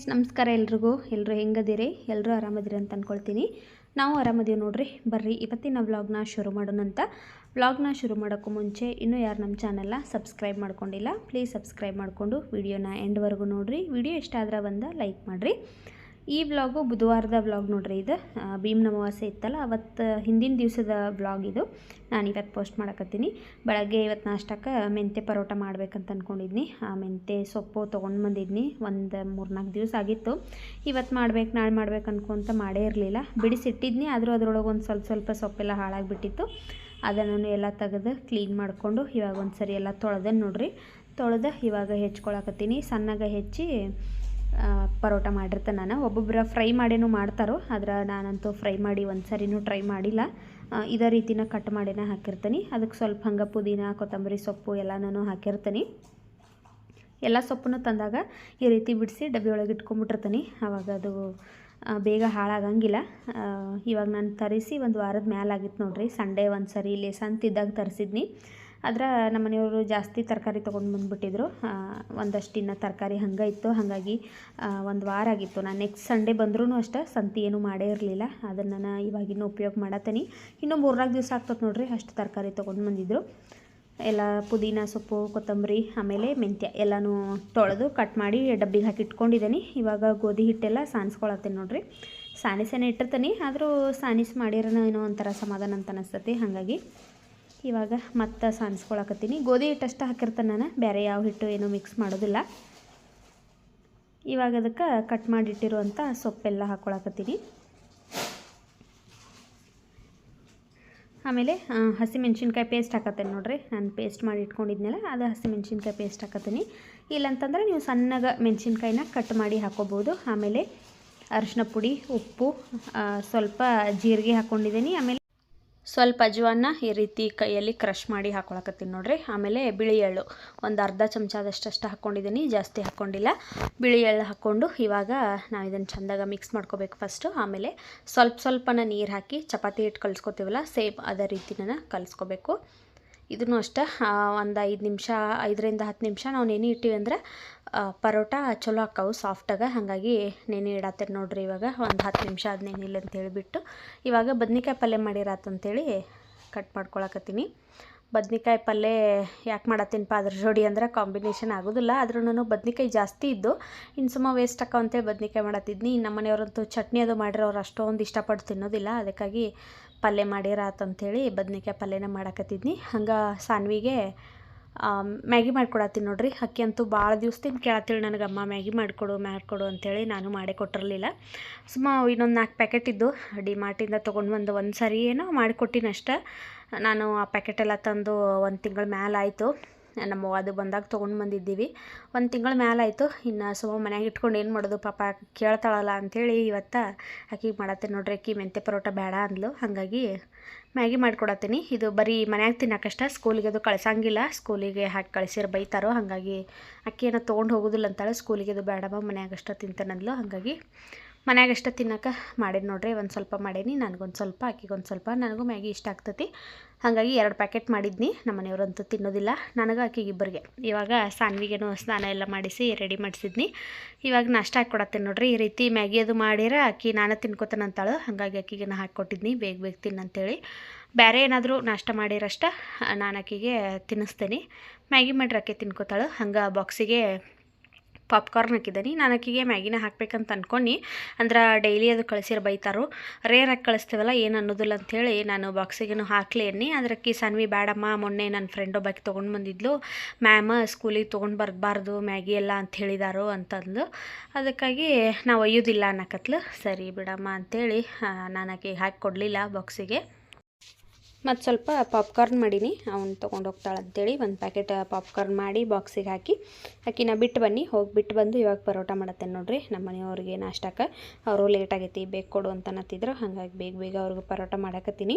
Friends, ನಮಸ್ಕಾರ ಎಲ್ರಿಗೂ. ಎಲ್ಲರೂ ಹೆಂಗದಿರಿ? ಎಲ್ಲರೂ ಆರಾಮದಿರಿ ಅಂತ ಅಂದ್ಕೊಳ್ತೀನಿ ನಾವು ಆರಾಮದೀವಿ ನೋಡ್ರಿ. ಬರ್ರಿ, ಇವತ್ತಿನ ವ್ಲಾಗ್ನ ಶುರು ಮಾಡೋಣ ಅಂತ. ವ್ಲಾಗ್ನ ಶುರು ಮಾಡೋಕ್ಕೂ ಮುಂಚೆ ಇನ್ನೂ ಯಾರು ನಮ್ಮ ಚಾನಲ್ನ ಸಬ್ಸ್ಕ್ರೈಬ್ ಮಾಡ್ಕೊಂಡಿಲ್ಲ, ಪ್ಲೀಸ್ ಸಬ್ಸ್ಕ್ರೈಬ್ ಮಾಡಿಕೊಂಡು ವಿಡಿಯೋನ ಎಂಡ್ವರೆಗೂ ನೋಡಿರಿ. ವಿಡಿಯೋ ಇಷ್ಟ ಆದ್ರೆ ಒಂದು ಲೈಕ್ ಮಾಡಿರಿ. ಈ ವ್ಲಾಗು ಬುಧವಾರದ ವ್ಲಾಗ್ ನೋಡ್ರಿ ಇದು. ಭೀಮ್ ಅಮಾವಾಸ್ಯೆ ಇತ್ತಲ್ಲ, ಅವತ್ತು ಹಿಂದಿನ ದಿವಸದ ವ್ಲಾಗ್ ಇದು. ನಾನು ಇವತ್ತು ಪೋಸ್ಟ್ ಮಾಡಕತ್ತೀನಿ. ಬೆಳಗ್ಗೆ ಇವತ್ತು ನಾಷ್ಟಕ್ಕೆ ಮೆಂತೆ ಪರೋಟ ಮಾಡ್ಬೇಕಂತ ಅಂದ್ಕೊಂಡಿದ್ನಿ ಆ ಮೆಂತೆ ಸೊಪ್ಪು ತೊಗೊಂಡು ಬಂದಿದ್ನಿ. ಒಂದು ಮೂರ್ನಾಲ್ಕು ದಿವಸ ಆಗಿತ್ತು. ಇವತ್ತು ಮಾಡ್ಬೇಕು, ನಾಳೆ ಮಾಡ್ಬೇಕು ಅನ್ಕೊಂತ ಮಾಡೇ ಇರಲಿಲ್ಲ. ಬಿಡಿಸಿಟ್ಟಿದ್ನಿ, ಆದರೂ ಅದರೊಳಗೆ ಒಂದು ಸ್ವಲ್ಪ ಸ್ವಲ್ಪ ಸೊಪ್ಪೆಲ್ಲ ಹಾಳಾಗಿಬಿಟ್ಟಿತ್ತು. ಅದನ್ನು ಎಲ್ಲ ತೆಗೆದು ಕ್ಲೀನ್ ಮಾಡಿಕೊಂಡು ಇವಾಗ ಒಂದು ಸರಿ ಎಲ್ಲ ತೊಳೆದನ್ನು ನೋಡ್ರಿ. ತೊಳೆದು ಇವಾಗ ಹೆಚ್ಕೊಳಕತ್ತೀನಿ. ಸಣ್ಣಗೆ ಹೆಚ್ಚಿ ಪರೋಟ ಮಾಡಿರ್ತೆ ನಾನು. ಒಬ್ಬೊಬ್ಬರ ಫ್ರೈ ಮಾಡೇನು ಮಾಡ್ತಾರೋ, ಆದ್ರೆ ನಾನಂತೂ ಫ್ರೈ ಮಾಡಿ ಒಂದು ಸರಿನೂ ಟ್ರೈ ಮಾಡಿಲ್ಲ. ಇದೇ ರೀತಿನ ಕಟ್ ಮಾಡಿನ ಹಾಕಿರ್ತೀನಿ. ಅದಕ್ಕೆ ಸ್ವಲ್ಪ ಹಂಗೆ ಪುದೀನ, ಕೊತ್ತಂಬರಿ ಸೊಪ್ಪು ಎಲ್ಲನೂ ಹಾಕಿರ್ತೀನಿ. ಎಲ್ಲ ಸೊಪ್ಪನ್ನು ತಂದಾಗ ಈ ರೀತಿ ಬಿಡಿಸಿ ಡಬ್ಬಿ ಒಳಗೆ ಇಟ್ಕೊಂಡ್ಬಿಟ್ಟಿರ್ತೀನಿ. ಆವಾಗ ಅದು ಬೇಗ ಹಾಳಾಗಂಗಿಲ್ಲ. ಇವಾಗ ನಾನು ತರಿಸಿ ಒಂದು ವಾರದ ಮ್ಯಾಲಾಗಿತ್ತು ನೋಡ್ರಿ. ಸಂಡೇ ಒಂದು ಸರಿ ಇಲ್ಲಿ ಸಂತಿದ್ದಾಗ ತರಿಸಿದ್ನಿ. ಆದ್ರೆ ನಮ್ಮ ಮನೆಯವರು ಜಾಸ್ತಿ ತರಕಾರಿ ತೊಗೊಂಡು ಬಂದುಬಿಟ್ಟಿದ್ರು. ಒಂದಷ್ಟು ಇನ್ನು ತರಕಾರಿ ಹಂಗೆ ಇತ್ತು. ಹಾಗಾಗಿ ಒಂದು ವಾರ ಆಗಿತ್ತು. ನಾನು ನೆಕ್ಸ್ಟ್ ಸಂಡೇ ಬಂದ್ರೂ ಅಷ್ಟೇ ಸಂತಿ ಏನೂ ಮಾಡೇ ಇರಲಿಲ್ಲ. ಅದನ್ನು ನಾನು ಇವಾಗಿನ್ನೂ ಉಪಯೋಗ ಮಾಡತ್ತೀನಿ. ಇನ್ನೂ ಮೂರ್ನಾಲ್ಕು ದಿವಸ ಆಗ್ತದೆ ನೋಡಿರಿ ಅಷ್ಟು ತರಕಾರಿ ತೊಗೊಂಡು ಬಂದಿದ್ರು. ಎಲ್ಲ ಪುದೀನ, ಸೊಪ್ಪು, ಕೊತ್ತಂಬರಿ, ಆಮೇಲೆ ಮೆಂತ್ಯ ಎಲ್ಲನೂ ತೊಳೆದು ಕಟ್ ಮಾಡಿ ಡಬ್ಬಿಗೆ ಹಾಕಿ ಇಟ್ಕೊಂಡಿದ್ದೀನಿ ಇವಾಗ ಗೋಧಿ ಹಿಟ್ಟೆಲ್ಲ ಸಾನಿಸ್ಕೊಳತ್ತೇನೆ ನೋಡಿರಿ. ಸಾನಿಸೇನೆ ಇಟ್ಟಿರ್ತೀನಿ. ಆದರೂ ಸಾನಿಸ್ ಮಾಡಿರೋನ ಏನೋ ಒಂಥರ ಸಮಾಧಾನ ಅಂತ ಅನಿಸ್ತತಿ. ಹಾಗಾಗಿ ಇವಾಗ ಮತ್ತೆ ಸಾನ್ಸ್ಕೊಳಕತ್ತೀನಿ ಗೋಧಿ ಹಿಟ್ಟಷ್ಟು ಹಾಕಿರ್ತಾನೆ ನಾನು. ಬೇರೆ ಯಾವ ಹಿಟ್ಟು ಏನೂ ಮಿಕ್ಸ್ ಮಾಡೋದಿಲ್ಲ. ಇವಾಗ ಅದಕ್ಕೆ ಕಟ್ ಮಾಡಿಟ್ಟಿರುವಂಥ ಸೊಪ್ಪೆಲ್ಲ ಹಾಕ್ಕೊಳಕತ್ತೀನಿ ಆಮೇಲೆ ಹಸಿಮೆಣ್ಸಿನ್ಕಾಯಿ ಪೇಸ್ಟ್ ಹಾಕತ್ತೇನೆ ನೋಡಿರಿ. ನಾನು ಪೇಸ್ಟ್ ಮಾಡಿ ಇಟ್ಕೊಂಡಿದ್ನಲ್ಲ, ಅದು ಹಸಿಮೆಣ್ಸಿನ್ಕಾಯಿ ಪೇಸ್ಟ್ ಹಾಕತ್ತೀನಿ. ಇಲ್ಲಂತಂದ್ರೆ ನೀವು ಸಣ್ಣಗೆ ಮೆಣಸಿನ್ಕಾಯಿನ ಕಟ್ ಮಾಡಿ ಹಾಕೋಬೋದು. ಆಮೇಲೆ ಅರಿಶಿನ ಪುಡಿ, ಉಪ್ಪು ಸ್ವಲ್ಪ ಜೀರಿಗೆ ಹಾಕ್ಕೊಂಡಿದ್ದೀನಿ ಆಮೇಲೆ ಸ್ವಲ್ಪ ಅಜ್ವಾನ ಈ ರೀತಿ ಕೈಯಲ್ಲಿ ಕ್ರಷ್ ಮಾಡಿ ಹಾಕೊಳಕತ್ತೀನಿ ನೋಡ್ರಿ. ಆಮೇಲೆ ಬಿಳಿ ಎಳ್ಳು. ಒಂದು ಅರ್ಧ ಚಮಚದಷ್ಟು ಹಾಕ್ಕೊಂಡಿದ್ದೀನಿ ಜಾಸ್ತಿ ಹಾಕ್ಕೊಂಡಿಲ್ಲ ಬಿಳಿ ಎಳ್ಳು ಹಾಕ್ಕೊಂಡು ಇವಾಗ ನಾವು ಇದನ್ನು ಚೆಂದಾಗ ಮಿಕ್ಸ್ ಮಾಡ್ಕೋಬೇಕು ಫಸ್ಟು ಆಮೇಲೆ ಸ್ವಲ್ಪ ಸ್ವಲ್ಪನ ನೀರು ಹಾಕಿ ಚಪಾತಿ ಹಿಟ್ಟು ಕಲಿಸ್ಕೊತೀವಲ್ಲ, ಸೇಮ್ ಅದೇ ರೀತಿನ ಕಲಿಸ್ಕೋಬೇಕು. ಇದನ್ನು ಅಷ್ಟೇ ಒಂದು ಐದು ನಿಮಿಷ, ಐದರಿಂದ ಹತ್ತು ನಿಮಿಷ ನಾವು ನೆನೆ ಇಟ್ಟಿವಿ ಅಂದ್ರೆ ಪರೋಟ ಚಲೋ ಆಕ್ಕವು ಸಾಫ್ಟಾಗ ಹಾಗಾಗಿ ನೆನೆ ಇಡತ್ತೇನೆ ನೋಡ್ರಿ ಇವಾಗ. ಒಂದು ಹತ್ತು ನಿಮಿಷ ಅದು ನೆನಿಲ್ಲ ಅಂತ ಹೇಳಿಬಿಟ್ಟು, ಇವಾಗ ಬದ್ನಿಕಾಯಿ ಪಲ್ಯ ಮಾಡಿರತ್ತಂತೇಳಿ ಕಟ್ ಮಾಡ್ಕೊಳಕತ್ತೀನಿ. ಬದ್ನಿಕಾಯಿ ಪಲ್ಯ ಯಾಕೆ ಮಾಡತ್ತೀನಪ್ಪ ಅದ್ರ ಜೋಡಿ ಅಂದ್ರೆ ಕಾಂಬಿನೇಷನ್ ಆಗೋದಿಲ್ಲ. ಆದ್ರೂ ಬದ್ನಿಕಾಯಿ ಜಾಸ್ತಿ ಇದ್ದು ಇನ್ನು ಸುಮ್ಮ ವೇಸ್ಟ್ ಹಾಕೋ ಅಂತೇಳಿ ಬದ್ನಿಕಾಯಿ ಮಾಡತ್ತಿದ್ನಿ ನಮ್ಮ ಮನೆಯವರಂತೂ ಚಟ್ನಿ ಅದು ಮಾಡಿರೋರು ಅಷ್ಟೊಂದು ಇಷ್ಟಪಟ್ಟು ತಿನ್ನೋದಿಲ್ಲ. ಅದಕ್ಕಾಗಿ ಪಲ್ಯ ಮಾಡಿರಾತಂಥೇಳಿ ಬದನೇಕಾಯಿ ಪಲ್ಯನ ಮಾಡಕತ್ತಿದ್ನಿ. ಹಂಗೆ ಸಾನ್ವಿಗೆ ಮ್ಯಾಗಿ ಮಾಡ್ಕೊಡತ್ತೀನಿ ನೋಡ್ರಿ. ಅಕ್ಕಿ ಅಂತೂ ಭಾಳ ದಿವ್ಸದಿಂದ ಕೇಳತ್ತೇಳಿ ನನಗೆ, ಅಮ್ಮ, ಮ್ಯಾಗಿ ಮಾಡಿಕೊಡು ಮಾಡಿಕೊಡು ಅಂಥೇಳಿ ನಾನು ಮಾಡೇ ಕೊಟ್ಟಿರಲಿಲ್ಲ. ಸುಮ್ಮ ಇನ್ನೊಂದು ನಾಲ್ಕು ಪ್ಯಾಕೆಟ್ ಇದ್ದು ಡಿ ಮಾರ್ಟಿಂದ ತೊಗೊಂಡು ಬಂದು ಒಂದು ಸರಿ ಏನೋ ಮಾಡಿಕೊಟ್ಟಿನಷ್ಟ ನಾನು ಆ ಪ್ಯಾಕೆಟೆಲ್ಲ ತಂದು ಒಂದು ತಿಂಗಳ ಮ್ಯಾಲೆ ಆಯಿತು. ನಮ್ಮ ಅದು ಬಂದಾಗ ತೊಗೊಂಡು ಬಂದಿದ್ದೀವಿ. ಒಂದು ತಿಂಗಳ ಮೇಲೆ ಆಯಿತು. ಇನ್ನು ಸುಮ್ಮ ಮನ್ಯಾಗ ಇಟ್ಕೊಂಡು ಏನು ಮಾಡೋದು ಪಾಪ ಕೇಳ್ತಾಳಲ್ಲ ಅಂಥೇಳಿ ಇವತ್ತು ಆಕಿಗೆ ಮಾಡತ್ತೀನಿ ನೋಡ್ರಿ, ಅಕ್ಕಿ ಮೆಂತೆ ಪರೋಟ ಬೇಡ ಅಂದ್ಲು. ಹಾಗಾಗಿ ಮ್ಯಾಗಿ ಮಾಡ್ಕೊಡತ್ತೀನಿ. ಇದು ಬರೀ ಮನ್ಯಾಗ ತಿನ್ನಕ್ಕಷ್ಟ ಸ್ಕೂಲಿಗೆ ಅದು ಕಳ್ಸಂಗಿಲ್ಲ. ಸ್ಕೂಲಿಗೆ ಹಾಕಿ ಕಳಿಸಿರ ಬೈತಾರೋ, ಹಾಗಾಗಿ ಅಕ್ಕಿ ಏನೋ ತೊಗೊಂಡು ಹೋಗೋದಿಲ್ಲ ಅಂತಾಳೆ. ಸ್ಕೂಲಿಗೆ ಅದು ಬೇಡಮ್ಮ ಮನ್ಯಾಗಷ್ಟ ತಿಂತಾನಂದ್ಲು. ಹಾಗಾಗಿ ಮನ್ಯಾಗಷ್ಟ ತಿನ್ನೋಕೆ ಮಾಡೀನಿ ನೋಡ್ರಿ. ಒಂದು ಸ್ವಲ್ಪ ಮಾಡೀನಿ, ನನಗೊಂದು ಸ್ವಲ್ಪ ಆಕಿಗೊಂದು ಸ್ವಲ್ಪ. ನನಗೂ ಮ್ಯಾಗಿ ಇಷ್ಟ ಆಗ್ತೈತಿ. ಹಾಗಾಗಿ ಎರಡು ಪ್ಯಾಕೆಟ್ ಮಾಡಿದ್ನಿ. ನಮ್ಮ ಮನೆಯವ್ರಂತೂ ತಿನ್ನೋದಿಲ್ಲ. ನನಗೆ ಆಕಿಗೆ ಇಬ್ಬರಿಗೆ. ಇವಾಗ ಸಾನ್ವಿಗೇನು ಸ್ನಾನ ಎಲ್ಲ ಮಾಡಿಸಿ ರೆಡಿ ಮಾಡಿಸಿದ್ನಿ. ಇವಾಗ ನಾಷ್ಟ ಹಾಕ್ಕೊಡತ್ತೇನೆ ನೋಡ್ರಿ. ಈ ರೀತಿ ಮ್ಯಾಗಿ ಅದು ಮಾಡಿರ ಅಕ್ಕಿ ನಾನು ತಿನ್ಕೋತಾನೆ ಅಂತಾಳು. ಹಾಗಾಗಿ ಅಕ್ಕಿಗೆ ನಾ ಹಾಕ್ಕೊಟ್ಟಿದ್ನಿ. ಬೇಗ ಬೇಗ ತಿನ್ನಂತೇಳಿ. ಬೇರೆ ಏನಾದರೂ ನಾಷ್ಟ ಮಾಡಿರಷ್ಟ, ನಾನು ಆಕಿಗೆ ತಿನ್ನಿಸ್ತೇನೆ. ಮ್ಯಾಗಿ ಮಾಡ್ರೆ ಆಕೆ ತಿನ್ಕೋತಾಳು. ಹಂಗೆ ಬಾಕ್ಸಿಗೆ ಪಾಪ್ಕಾರ್ನ್ ಹಾಕಿದ್ದೀನಿ. ನಾನು ಆಕಿಗೆ ಮ್ಯಾಗಿನ ಹಾಕ್ಬೇಕಂತ ಅಂದ್ಕೊಂಡು ಅಂದ್ರೆ ಡೈಲಿ ಅದು ಕಳಿಸಿರೋ ಬೈತಾರೋ. ಹಾಕಿ ಕಳಿಸ್ತೇವಲ್ಲ, ಏನು ಅನ್ನೋದಿಲ್ಲ ಅಂಥೇಳಿ ನಾನು ಬಾಕ್ಸಿಗೇನು ಹಾಕ್ಲಿ ಅದ್ರ ಅಕ್ಕಿ ಸನ್ವಿ ಬೇಡಮ್ಮ ಮೊನ್ನೆ ನನ್ನ ಫ್ರೆಂಡ್ ಒಬ್ಬಾಕಿ ತೊಗೊಂಡು ಬಂದಿದ್ಲು. ಮ್ಯಾಮ್ ಸ್ಕೂಲಿಗೆ ತೊಗೊಂಡು ಬರಬಾರ್ದು, ಮ್ಯಾಗಿ ಎಲ್ಲ ಅಂತ ಹೇಳಿದಾರು ಅಂತಂದು ಅದಕ್ಕಾಗಿ ನಾವು ಒಯ್ಯೋದಿಲ್ಲ ಅನ್ನಕತ್ಲು. ಸರಿ ಬಿಡಮ್ಮ ಅಂಥೇಳಿ ನಾನು ಆಕೆಗೆ ಹಾಕಿ ಕೊಡಲಿಲ್ಲ ಬಾಕ್ಸಿಗೆ ಮತ್ತು ಸ್ವಲ್ಪ ಪಾಪ್ಕಾರ್ನ್ ಮಾಡೀನಿ. ಅವ್ನು ತೊಗೊಂಡು ಹೋಗ್ತಾಳೆ ಅಂತೇಳಿ ಒಂದು ಪ್ಯಾಕೆಟ್ ಪಾಪ್ಕಾರ್ನ್ ಮಾಡಿ ಬಾಕ್ಸಿಗೆ ಹಾಕಿ. ಆಕಿನ ಬಿಟ್ಟು ಬನ್ನಿ, ಹೋಗಿ ಬಿಟ್ಟು ಬಂದು ಇವಾಗ ಪರೋಟ ಮಾಡತ್ತೆ ನೋಡಿರಿ. ನಮ್ಮ ಮನೆಯವ್ರಿಗೆ ನಾಷ್ಟಕ್ಕೆ ಅವರು ಲೇಟ್ ಆಗೈತಿ ಬೇಕು ಕೊಡು ಅಂತ ಅನ್ನತ್ತಿದ್ರು. ಹಾಗಾಗಿ ಬೇಗ ಬೇಗ ಅವ್ರಿಗೆ ಪರೋಟ ಮಾಡಕತ್ತೀನಿ.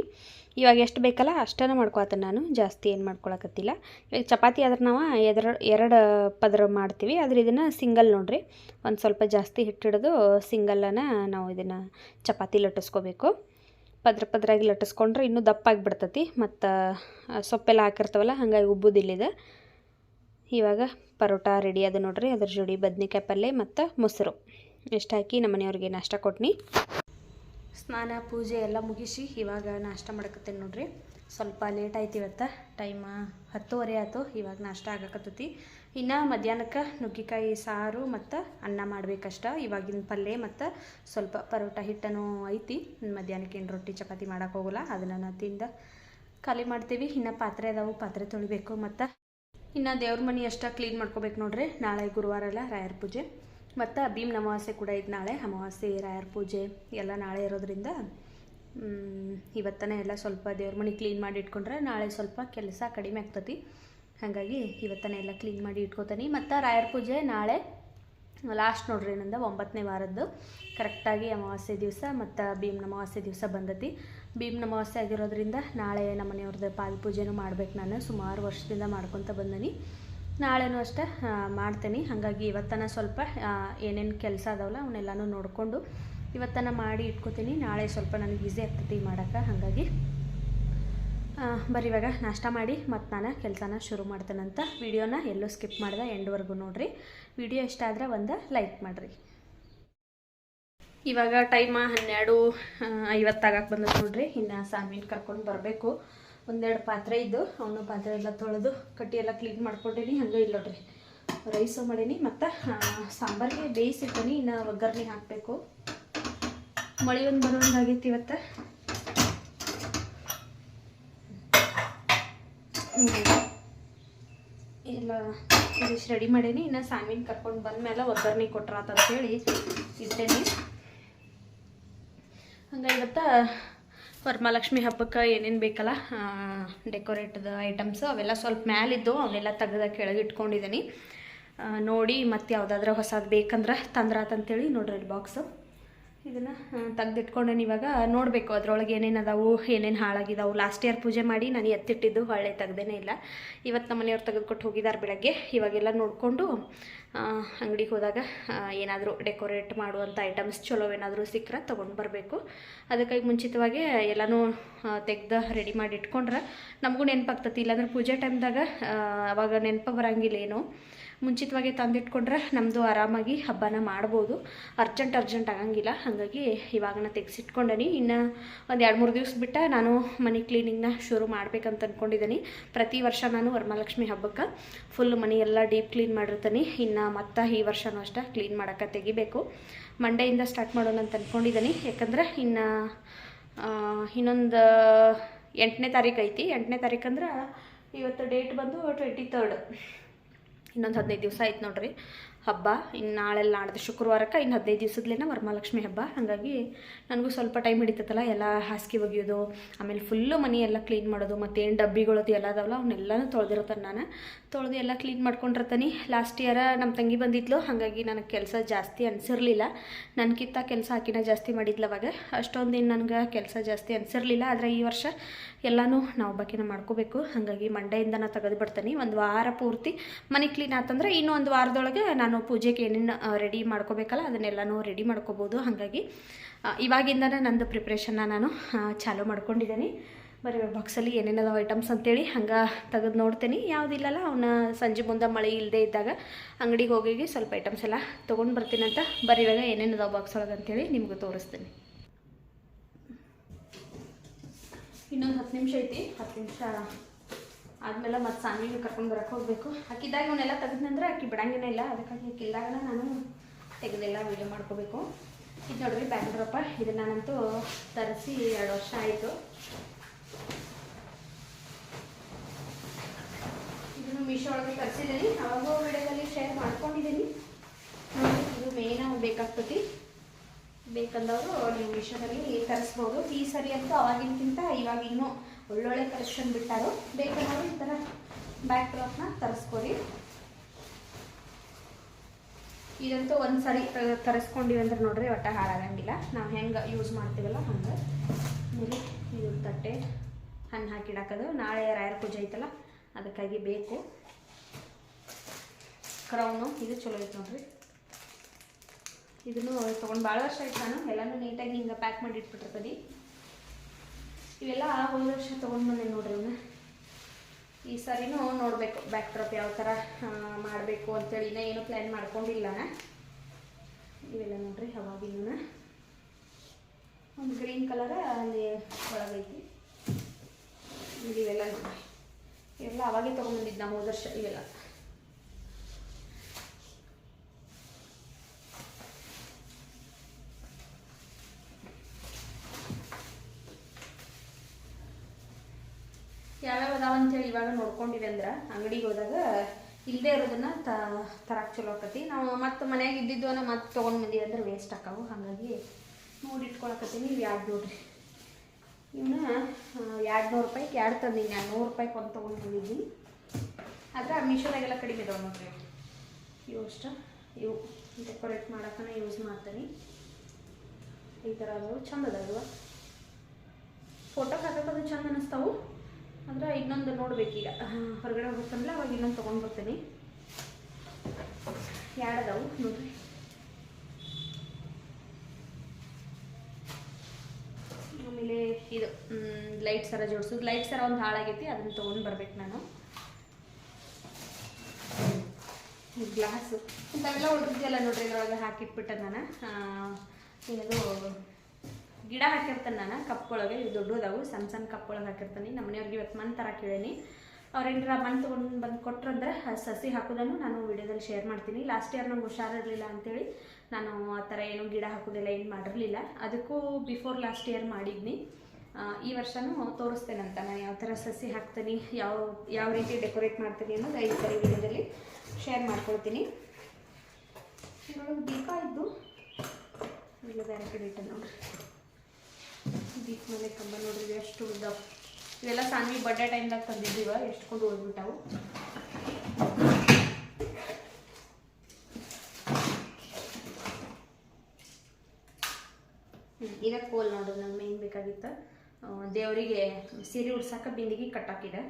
ಇವಾಗ ಎಷ್ಟು ಬೇಕಲ್ಲ ಅಷ್ಟನ್ನು ಮಾಡ್ಕೊತೀನಿ ನಾನು. ಜಾಸ್ತಿ ಏನು ಮಾಡ್ಕೊಳಕತ್ತಿಲ್ಲ. ಇವಾಗ ಚಪಾತಿ ಆದ್ರೆ ನಾವು ಎದ್ರ, ಎರಡು ಪದರ ಮಾಡ್ತೀವಿ. ಆದ್ರೆ ಇದನ್ನು ಸಿಂಗಲ್ ನೋಡಿರಿ. ಒಂದು ಸ್ವಲ್ಪ ಜಾಸ್ತಿ ಹಿಟ್ಟಿಡೋದು ಸಿಂಗಲ್ಲನ ನಾವು ಇದನ್ನು ಚಪಾತಿ ಲಟ್ಟಿಸ್ಕೋಬೇಕು. ಪದ್ರ ಪದ್ರಾಗಿ ಲಟ್ಟಿಸ್ಕೊಂಡ್ರೆ ಇನ್ನೂ ದಪ್ಪಾಗಿ ಬಿಡ್ತತಿ ಮತ್ತು ಸೊಪ್ಪೆಲ್ಲ ಹಾಕಿರ್ತವಲ್ಲ, ಹಾಗಾಗಿ ಉಬ್ಬುದಿಲ್ಲಿದೆ ಇವಾಗ ಪರೋಟ ರೆಡಿ ಅದು ನೋಡ್ರಿ, ಅದ್ರ ಜೋಡಿ ಬದ್ನಿಕಾಯಿ ಪಲ್ಯ ಮತ್ತು ಮೊಸರು. ಎಷ್ಟು ಹಾಕಿ ನಮ್ಮ ಮನೆಯವ್ರಿಗೆ ನಾಷ್ಟ ಕೊಟ್ನಿ. ಸ್ನಾನ, ಪೂಜೆ ಎಲ್ಲ ಮುಗಿಸಿ ಇವಾಗ ನಾಷ್ಟ ಮಾಡಕತ್ತೇನೆ ನೋಡ್ರಿ. ಸ್ವಲ್ಪ ಲೇಟ್ ಆಯ್ತು ಇವತ್ತು ಟೈಮ್ ಹತ್ತುವರೆ ಆಯ್ತು, ಇವಾಗ ನಾಷ್ಟ ಆಗಕತ್ತೈತಿ. ಇನ್ನು ಮಧ್ಯಾಹ್ನಕ್ಕೆ ನುಗ್ಗಿಕಾಯಿ ಸಾರು ಮತ್ತು ಅನ್ನ ಮಾಡಬೇಕಷ್ಟ. ಇವಾಗಿನ ಪಲ್ಯ ಮತ್ತು ಸ್ವಲ್ಪ ಪರೋಟ ಹಿಟ್ಟನೂ ಐತಿ. ಮಧ್ಯಾಹ್ನಕ್ಕೆ ಏನು ರೊಟ್ಟಿ ಚಪಾತಿ ಮಾಡೋಕೆ ಹೋಗಲ್ಲ, ಅದನ್ನು ತಿಂದ ಖಾಲಿ ಮಾಡ್ತೀವಿ. ಇನ್ನು ಪಾತ್ರೆ ಅದಾವು, ಪಾತ್ರೆ ತೊಳಿಬೇಕು ಮತ್ತು ಇನ್ನು ದೇವ್ರ ಮನೆ ಅಷ್ಟ ಕ್ಲೀನ್ ಮಾಡ್ಕೋಬೇಕು ನೋಡ್ರಿ. ನಾಳೆ ಗುರುವಾರ ಅಲ್ಲ, ರಾಯರ್ ಪೂಜೆ. ಮತ್ತು ಭೀಮ್ ಅಮಾವಾಸ್ಯೆ ಕೂಡ ಇದು ನಾಳೆ, ಅಮಾವಾಸ್ಯೆ, ರಾಯರ್ ಪೂಜೆ, ಎಲ್ಲ ನಾಳೆ ಇರೋದ್ರಿಂದ ಇವತ್ತನೇ ಎಲ್ಲ ಸ್ವಲ್ಪ ದೇವ್ರ ಮನೆ ಕ್ಲೀನ್ ಮಾಡಿ ಇಟ್ಕೊಂಡ್ರೆ ನಾಳೆ ಸ್ವಲ್ಪ ಕೆಲಸ ಕಡಿಮೆ ಆಗ್ತತಿ. ಹಾಗಾಗಿ ಇವತ್ತನೇ ಎಲ್ಲ ಕ್ಲೀನ್ ಮಾಡಿ ಇಟ್ಕೋತೀನಿ. ಮತ್ತು ರಾಯರ್ ಪೂಜೆ ನಾಳೆ ಲಾಸ್ಟ್ ನೋಡ್ರಿ ಏನಂದ, ಒಂಬತ್ತನೇ ವಾರದ್ದು. ಕರೆಕ್ಟಾಗಿ ಅಮಾವಾಸ್ಯೆ ದಿವಸ ಮತ್ತು ಭೀಮ್ನ ಅಮಾವಾಸ್ಯೆ ದಿವಸ ಬಂದತಿ. ಭೀಮ್ನ ಅಮಾವಾಸ್ಯೆ ಆಗಿರೋದ್ರಿಂದ ನಾಳೆ ನಮ್ಮ ಮನೆಯವ್ರದ್ದು ಪಾದ ಪೂಜೆನೂ ಮಾಡ್ಬೇಕು ನಾನು. ಸುಮಾರು ವರ್ಷದಿಂದ ಮಾಡ್ಕೊತ ಬಂದನಿ. ನಾಳೆನೂ ಅಷ್ಟೇ ಮಾಡ್ತೀನಿ. ಹಾಗಾಗಿ ಇವತ್ತನ ಸ್ವಲ್ಪ ಏನೇನು ಕೆಲಸ ಅದಾವಲ್ಲ ಅವನ್ನೆಲ್ಲನೂ ನೋಡಿಕೊಂಡು ಇವತ್ತನ ಮಾಡಿ ಇಟ್ಕೋತೀನಿ. ನಾಳೆ ಸ್ವಲ್ಪ ನನಗೆ ಈಸಿ ಆಗ್ತೈತಿ ಮಾಡೋಕೆ. ಹಾಗಾಗಿ ಆ, ಬರ್ರಿ ಇವಾಗ ನಾಷ್ಟ ಮಾಡಿ ಮತ್ತು ನಾನು ಕೆಲಸನ ಶುರು ಮಾಡ್ತೇನಂತ ವಿಡಿಯೋನ ಎಲ್ಲೂ ಸ್ಕಿಪ್ ಮಾಡಿದೆ ಎಂಡ್ವರೆಗೂ ನೋಡಿರಿ. ವಿಡಿಯೋ ಇಷ್ಟ ಆದರೆ ಒಂದು ಲೈಕ್ ಮಾಡಿರಿ. ಇವಾಗ ಟೈಮ ಹನ್ನೆರಡು ಐವತ್ತಾಗಕ್ಕೆ ಬಂದದ್ದು ನೋಡ್ರಿ. ಇನ್ನು ಸಾಮೀನು ಕರ್ಕೊಂಡು ಬರಬೇಕು. ಒಂದೆರಡು ಪಾತ್ರೆ ಇದ್ದು ಅವನು ಪಾತ್ರೆ ಎಲ್ಲ ತೊಳೆದು ಕಟ್ಟಿ ಎಲ್ಲ ಕ್ಲೀನ್ ಮಾಡ್ಕೊಂಡೀನಿ. ಹಂಗೆ ಇಲ್ಲ ನೋಡ್ರಿ. ರೈಸು ಮಾಡೀನಿ ಮತ್ತು ಸಾಂಬಾರಿಗೆ ಬೇಯಿಸಿರ್ತೀನಿ ಇನ್ನು ಒಗ್ಗರಣೆ ಹಾಕಬೇಕು. ಮಳೆ ಒಂದು ಬರೋಂಗಾಗೈತಿ ಇವತ್ತು. ಎಲ್ಲ ಇದಿಷ್ಟು ರೆಡಿ ಮಾಡೀನಿ. ಇನ್ನು ಸಾಮಿನ ಕರ್ಕೊಂಡು ಬಂದಮೇಲೆ ಒಗ್ಗರಣೆ ಕೊಟ್ರಾತ ಅಂತೇಳಿ ಇಟ್ಟೇನಿ ಹಂಗೆ ಇವತ್ತು ವರಮಹಾಲಕ್ಷ್ಮಿ ಹಬ್ಬಕ್ಕೆ ಏನೇನು ಬೇಕಲ್ಲ ಡೆಕೋರೇಟ್ದ ಐಟಮ್ಸ್ ಅವೆಲ್ಲ ಸ್ವಲ್ಪ ಮ್ಯಾಲಿದ್ದು ಅವನ್ನೆಲ್ಲ ತೆಗೆದ ಕೆಳಗೆ ಇಟ್ಕೊಂಡಿದ್ದೀನಿ ನೋಡಿ ಮತ್ತೆ ಯಾವುದಾದ್ರೂ ಹೊಸದು ಬೇಕಂದ್ರೆ ತಂದ್ರಾತಂತೇಳಿ ನೋಡ್ರಿ ಬಾಕ್ಸು ಇದನ್ನು ತೆಗ್ದಿಟ್ಕೊಂಡೇನಿ ಇವಾಗ ನೋಡಬೇಕು. ಅದರೊಳಗೆ ಏನೇನು ಅದಾವು, ಏನೇನು ಹಾಳಾಗಿದಾವು. ಲಾಸ್ಟ್ ಇಯರ್ ಪೂಜೆ ಮಾಡಿ ನಾನು ಎತ್ತಿಟ್ಟಿದ್ದು ಹೊಳೆ ತೆಗ್ದೇ ಇಲ್ಲ. ಇವತ್ತು ನಮ್ಮ ಮನೆಯವ್ರು ತೆಗೆದುಕೊಟ್ಟು ಹೋಗಿದ್ದಾರೆ ಬೆಳಗ್ಗೆ. ಇವಾಗೆಲ್ಲ ನೋಡಿಕೊಂಡು ಅಂಗಡಿಗೆ ಹೋದಾಗ ಏನಾದರೂ ಡೆಕೋರೇಟ್ ಮಾಡುವಂಥ ಐಟಮ್ಸ್ ಚಲೋ ಏನಾದರೂ ಸಿಕ್ಕರೆ ತೊಗೊಂಡು ಬರಬೇಕು. ಅದಕ್ಕಾಗಿ ಮುಂಚಿತವಾಗಿ ಎಲ್ಲನೂ ತೆಗ್ದು ರೆಡಿ ಮಾಡಿ ಇಟ್ಕೊಂಡ್ರೆ ನಮಗೂ ನೆನಪಾಗ್ತತಿ. ಇಲ್ಲಾಂದ್ರೆ ಪೂಜೆ ಟೈಮ್ದಾಗ ಅವಾಗ ನೆನಪು ಬರಂಗಿಲ್ಲ ಏನು ಮುಂಚಿತವಾಗಿ ತಂದಿಟ್ಕೊಂಡ್ರೆ ನಮ್ಮದು ಆರಾಮಾಗಿ ಹಬ್ಬನ ಮಾಡ್ಬೋದು. ಅರ್ಜೆಂಟ್ ಅರ್ಜೆಂಟ್ ಆಗಂಗಿಲ್ಲ. ಹಾಗಾಗಿ ಇವಾಗ ನಾನು ತೆಗೆಸಿಟ್ಕೊಂಡೇನಿ. ಇನ್ನು ಒಂದು ಎರಡು, ಮೂರು ದಿವ್ಸ ಬಿಟ್ಟು ನಾನು ಮನೆ ಕ್ಲೀನಿಂಗ್ನ ಶುರು ಮಾಡ್ಬೇಕಂತ ಅಂದ್ಕೊಂಡಿದ್ದೀನಿ ಪ್ರತಿ ವರ್ಷ ನಾನು ವರಮಹಾಲಕ್ಷ್ಮಿ ಹಬ್ಬಕ್ಕೆ ಫುಲ್ ಮನೆಯೆಲ್ಲ ಡೀಪ್ ಕ್ಲೀನ್ ಮಾಡಿರ್ತೀನಿ. ಇನ್ನು ಮತ್ತೆ ಈ ವರ್ಷನೂ ಅಷ್ಟೇ ಕ್ಲೀನ್ ಮಾಡೋಕ್ಕೆ ತೆಗಿಬೇಕು. ಮಂಡೆಯಿಂದ ಸ್ಟಾರ್ಟ್ ಮಾಡೋಣ ಅಂತ ಅಂದ್ಕೊಂಡಿದ್ದೀನಿ ಯಾಕಂದ್ರೆ ಇನ್ನು ಇನ್ನೊಂದು ಎಂಟನೇ ತಾರೀಕು ಐತಿ. ಎಂಟನೇ ತಾರೀಕು ಅಂದ್ರೆ ಇವತ್ತು ಡೇಟ್ ಬಂದು ಟ್ವೆಂಟಿ ತರ್ಡ್ ಇನ್ನೊಂದು ಹದಿನೈದು ದಿವಸ ಆಯ್ತು ನೋಡ್ರಿ. ಹಬ್ಬ ಇನ್ನು ನಾಳೆಲ್ಲ ನಾಡ್ದು ಶುಕ್ರವಾರಕ್ಕೆ ಇನ್ನು ಹದಿನೈದು ದಿವಸದ್ಲೇನ ವರಮಹಾಲಕ್ಷ್ಮಿ ಹಬ್ಬ. ಹಾಗಾಗಿ ನನಗೂ ಸ್ವಲ್ಪ ಟೈಮ್ ಹಿಡಿತೈತಲ್ಲ, ಎಲ್ಲ ಹಾಸಿಗೆ ಒಗೆಯೋದು, ಆಮೇಲೆ ಫುಲ್ಲು ಮನೆ ಎಲ್ಲ ಕ್ಲೀನ್ ಮಾಡೋದು ಮತ್ತು ಏನು ಡಬ್ಬಿಗಳದ್ದು ಎಲ್ಲ ಅದಾವಲ್ಲ ಅವನ್ನೆಲ್ಲನೂ ತೊಳೆದಿರ್ತಾನೆ ನಾನು. ತೊಳೆದು ಎಲ್ಲ ಕ್ಲೀನ್ ಮಾಡ್ಕೊಂಡಿರ್ತಾನೆ ಲಾಸ್ಟ್ ಇಯರ ನಮ್ಮ ತಂಗಿ ಬಂದಿದ್ಲು, ಹಾಗಾಗಿ ನನಗೆ ಕೆಲಸ ಜಾಸ್ತಿ ಅನಿಸಿರ್ಲಿಲ್ಲ. ನನಗಿಂತ ಕೆಲಸ ಆಕಿನ ಜಾಸ್ತಿ ಮಾಡಿದ್ಲು ಅವಾಗ. ಅಷ್ಟೊಂದೇನು ನನಗೆ ಕೆಲಸ ಜಾಸ್ತಿ ಅನಿಸಿರ್ಲಿಲ್ಲ. ಆದರೆ ಈ ವರ್ಷ ಎಲ್ಲನೂ ನಾವು ಬಾಕಿನ ಮಾಡ್ಕೋಬೇಕು. ಹಾಗಾಗಿ ಮಂಡೆಯಿಂದ ನಾನು ತೆಗೆದು ಬಿಡ್ತೀನಿ ಒಂದು ವಾರ ಪೂರ್ತಿ ಮನೆ ಕ್ಲೀನ್ ಆತಂದ್ರೆ ಇನ್ನೂ ಒಂದು ವಾರದೊಳಗೆ ನಾನು ಪೂಜೆಗೆ ಏನೇನು ರೆಡಿ ಮಾಡ್ಕೋಬೇಕಲ್ಲ, ಅದನ್ನೆಲ್ಲನೂ ರೆಡಿ ಮಾಡ್ಕೋಬೋದು. ಹಾಗಾಗಿ ಇವಾಗಿಂದನೇ ನಂದು ಪ್ರಿಪ್ರೇಷನ್ನ ನಾನು ಚಾಲೂ ಮಾಡ್ಕೊಂಡಿದ್ದೀನಿ. ಬರೀ ಬಾಕ್ಸಲ್ಲಿ ಏನೇನದಾವ ಐಟಮ್ಸ್ ಅಂತೇಳಿ ಹಂಗೆ ತೆಗೆದು ನೋಡ್ತೀನಿ. ಯಾವುದಿಲ್ಲಲ್ಲ ಅವನ್ನ ಸಂಜೆ ಮುಂದೆ ಮಳೆ ಇಲ್ಲದೆ ಇದ್ದಾಗ ಅಂಗಡಿಗೆ ಹೋಗಿ ಸ್ವಲ್ಪ ಐಟಮ್ಸ್ ಎಲ್ಲ ತೊಗೊಂಡು ಬರ್ತೀನಂತ ಬರೀ ಇವಾಗ ಏನೇನದಾವ ಬಾಕ್ಸ್ ಒಳಗೆ ಅಂತೇಳಿ ನಿಮಗೂ ತೋರಿಸ್ತೀನಿ. ಇನ್ನೊಂದು ಹತ್ತು ನಿಮಿಷ ಐತಿ. ಹತ್ತು ನಿಮಿಷ ಆದಮೇಲೆ ಮತ್ತೆ ಸಾಮಿಗೆ ಕರ್ಕೊಂಡು ಬರಕ್ಕೆ ಹೋಗಬೇಕು. ಅಕ್ಕಿದಾಗ ಇವನ್ನೆಲ್ಲ ತೆಗೆದ್ನಂದ್ರೆ ಅಕ್ಕಿ ಬಿಡಂಗಿನ ಇಲ್ಲ. ಅದಕ್ಕಾಗಿ ಆಕಿಲ್ದಾಗ ನಾನು ತೆಗೆದೆಲ್ಲ ವೀಡಿಯೋ ಮಾಡ್ಕೋಬೇಕು. ಇದು ನೋಡ್ರಿ ಬ್ಯಾಂಗ್ರಪ್ಪ ಇದನ್ನ ನಾನಂತೂ ತರಿಸಿ ಎರಡು ವರ್ಷ ಆಯಿತು. ಇದನ್ನು ಮೀಶೋ ಒಳಗೆ ತರಿಸಿದ್ದೀನಿ. ಅವಾಗೋ ವಿಡಿಯೋದಲ್ಲಿ ಶೇರ್ ಮಾಡ್ಕೊಂಡಿದ್ದೀನಿ. ಇದು ಮೇಯ್ನಾಗಿ ಬೇಕಾಗ್ತತಿ. ಬೇಕಂದವರು ನೀವು ಮೀಶೋದಲ್ಲಿ ತರಿಸ್ಬೋದು. ಈ ಸರಿ ಅಂತೂ ಅವಾಗಿನಕ್ಕಿಂತ ಇವಾಗ ಇನ್ನೂ ಒಳ್ಳೊಳ್ಳೆ ಕಲೆಕ್ಷನ್ ಬಿಟ್ಟಾರು. ಬೇಕಂದವರು ಈ ಥರ ಬ್ಯಾಕ್ ಡ್ರಾಪ್ನ ತರಿಸ್ಕೊಡಿ ಇದಂತೂ ಒಂದು ಸರಿ ತರಿಸ್ಕೊಂಡಿವಿ ಅಂದ್ರೆ ನೋಡ್ರಿ ಒಟ್ಟ ಹಾಳಾಗಂಗಿಲ್ಲ. ನಾವು ಹೆಂಗೆ ಯೂಸ್ ಮಾಡ್ತೀವಲ್ಲ ಹಂಗೆ. ಇದು ತಟ್ಟೆ ಹಣ್ಣು ಹಾಕಿಡಾಕದು ನಾಳೆ ರಾಯರ ಪೂಜೆ ಐತಲ್ಲ, ಅದಕ್ಕಾಗಿ ಬೇಕು. ಕ್ರೌನು ಇದು ಚಲೋ ಐತೆ ನೋಡ್ರಿ. ಇದನ್ನು ತೊಗೊಂಡು ಭಾಳ ವರ್ಷ ಆಯ್ತು ನಾನು. ಎಲ್ಲನೂ ನೀಟಾಗಿ ಹಿಂಗೆ ಪ್ಯಾಕ್ ಮಾಡಿ ಇಟ್ಬಿಟ್ಟಿರ್ತೀನಿ ಇವೆಲ್ಲ ಒಂದು ವರ್ಷ ತೊಗೊಂಡು ಬಂದೆ ನೋಡ್ರಿ ಇವನ್ನ ಈ ಸರಿನೂ ನೋಡಬೇಕು ಬ್ಯಾಕ್ ಡ್ರಾಪ್ ಯಾವ ಥರ ಮಾಡಬೇಕು ಅಂತೇಳಿ ಇನ್ನೂ ಏನೂ ಪ್ಲ್ಯಾನ್ ಮಾಡ್ಕೊಂಡಿಲ್ಲ. ಇವೆಲ್ಲ ನೋಡ್ರಿ ಅವಾಗಿನ ಒಂದು ಗ್ರೀನ್ ಕಲರ್ ಅಲ್ಲಿ ಒಳಗೈತಿ. ಇವೆಲ್ಲ ನೋಡ್ರಿ. ಇವೆಲ್ಲ ಅವಾಗೇ ತೊಗೊಂಬಂದಿದ್ದು ನಾವು ಹೋದ ವರ್ಷ ಇವೆಲ್ಲ. ಯಾವ್ಯಾವ ಅದಾವ ಅಂತೇಳಿ ಇವಾಗ ನೋಡ್ಕೊಂಡಿವಿ ಅಂದ್ರೆ ಅಂಗಡಿಗೆ ಹೋದಾಗ ಇಲ್ಲದೆ ಇರೋದನ್ನ ತ ಚಲೋ ಆಕತಿ. ನಾವು ಮತ್ತೆ ಇದ್ದಿದ್ದು ಅನ್ನ ಮತ್ತೆ ತೊಗೊಂಡು ಬಂದಿ ಅಂದ್ರೆ ವೇಸ್ಟ್ ಆಕಾವು. ಹಾಗಾಗಿ ನೋಡಿ ಇಟ್ಕೊಳಕತ್ತೀನಿ ನೀವು ಎರಡು ನೋಡ್ರಿ. ಇವನ್ನ ಎರಡು ನೂರು ರೂಪಾಯಿಗೆ ಎರಡು ತಂದೀನಿ. ನಾನು ನೂರು ರೂಪಾಯಿಗೆ ಒಂದು ತೊಗೊಂಡು ಬಂದಿದ್ದೀನಿ. ಆದ್ರೆ ಮೀಶೋದಾಗೆಲ್ಲ ಕಡಿಮೆ ಇದಾವೆ ನೋಡ್ರಿ ಇವು. ಅಷ್ಟ. ಇವು ಡೆಕೋರೇಟ್ ಮಾಡೋಕ್ಕನ ಯೂಸ್ ಮಾಡ್ತೀನಿ. ಈ ಥರ ಅದಾವು. ಚಂದ ಅದಾವ ಫೋಟೋ ಹಾಕಕ್ಕೆ ಅದು ಚಂದ ಅನ್ನಿಸ್ತಾವು ಅಂದ್ರೆ ಇನ್ನೊಂದು ನೋಡ್ಬೇಕೀಗ ಹೊರಗಡೆ ಹೋಗ್ಬೇಕಂದ್ರೆ ಅವಾಗ ಇನ್ನೊಂದು ತೊಗೊಂಡು ಬರ್ತೀನಿ. ಎರಡು ಅದಾವು ನೋಡ್ರಿ. ಆಮೇಲೆ ಇದು ಲೈಟ್ ಸರ ಜೋಡಿಸೋದು ಲೈಟ್ ಸರ ಒಂದು ಹಾಳಾಗೈತಿ ಅದನ್ನ ತೊಗೊಂಡು ಬರ್ಬೇಕು ನಾನು. ಗ್ಲಾಸು ಇಂಥವೆಲ್ಲ ಉಳಿದಿದ್ದೆಲ್ಲ ನೋಡ್ರಿ ಇದ್ರೊಳಗೆ ಹಾಕಿಟ್ಬಿಟ್ಟೆ ನಾನು. ಏನದು? ಗಿಡ ಹಾಕಿರ್ತಾನೆ ನಾನು, ಕಪ್ಪೊಳಗೆ, ಇವು ದೊಡ್ಡದಾವು, ಸಣ್ಣ ಸಣ್ಣ ಕಪ್ಪೊಳಗೆ ಹಾಕಿರ್ತೀನಿ. ನಮ್ಮ ಮನೆಯವ್ರಿಗೆ ಇವತ್ತು ಮಣ್ಣು ತರಕ್ಕೆ ಕೇಳೀನಿ. ಅವ್ರೇನಾರ ಮಣ್ಣು ತೊಗೊಂಡು ಬಂದು ಕೊಟ್ರಂದ್ರೆ ಸಸಿ ಹಾಕೋದನ್ನು ನಾನು ವಿಡಿಯೋದಲ್ಲಿ ಶೇರ್ ಮಾಡ್ತೀನಿ. ಲಾಸ್ಟ್ ಇಯರ್ ನಂಗೆ ಹುಷಾರಿರಲಿಲ್ಲ ಅಂತೇಳಿ ನಾನು ಆ ಥರ ಏನು ಗಿಡ ಹಾಕೋದಿಲ್ಲ, ಏನು ಮಾಡಿರಲಿಲ್ಲ. ಅದಕ್ಕೂ ಬಿಫೋರ್ ಲಾಸ್ಟ್ ಇಯರ್ ಮಾಡಿದ್ನಿ. ಈ ವರ್ಷನೂ ತೋರಿಸ್ತೇನಂತ ನಾನು ಯಾವ ಥರ ಸಸಿ ಹಾಕ್ತೀನಿ, ಯಾವ ಯಾವ ರೀತಿ ಡೆಕೋರೇಟ್ ಮಾಡ್ತೀನಿ ಅನ್ನೋದು ಈ ಸರಿ ವಿಡಿಯೋದಲ್ಲಿ ಶೇರ್ ಮಾಡ್ಕೊಳ್ತೀನಿ. ದೀಪ ಇದ್ದು ಬೇರೆ ಕಡೆ ಇಟ್ಟು ನೋಡ್ರಿ. ದೀಪ ಮನೆ ಕಂಬ ನೋಡ್ರಿ ಎಷ್ಟು ಉಳ್ದಾವ ಇವೆಲ್ಲ ಸಾನ್ವಿ ಬರ್ಡೇ ಟೈಮ್ದಾಗ ತಂದಿದ್ದೀವ ಎಷ್ಟು ಕೊಂಡು ಹೋಗ್ಬಿಟ್ಟಾವು. ಈಗ ಕೋಲ್ ನೋಡ್ರಿ ನಂಗೆ ಮೇನ್ ಬೇಕಾಗಿತ್ತು ದೇವರಿಗೆ ಸೀರೆ ಉಡ್ಸಕ್ಕೆ ಬಿಂದಿಗೆ ಕಟ್ಟಾಕಿದೆ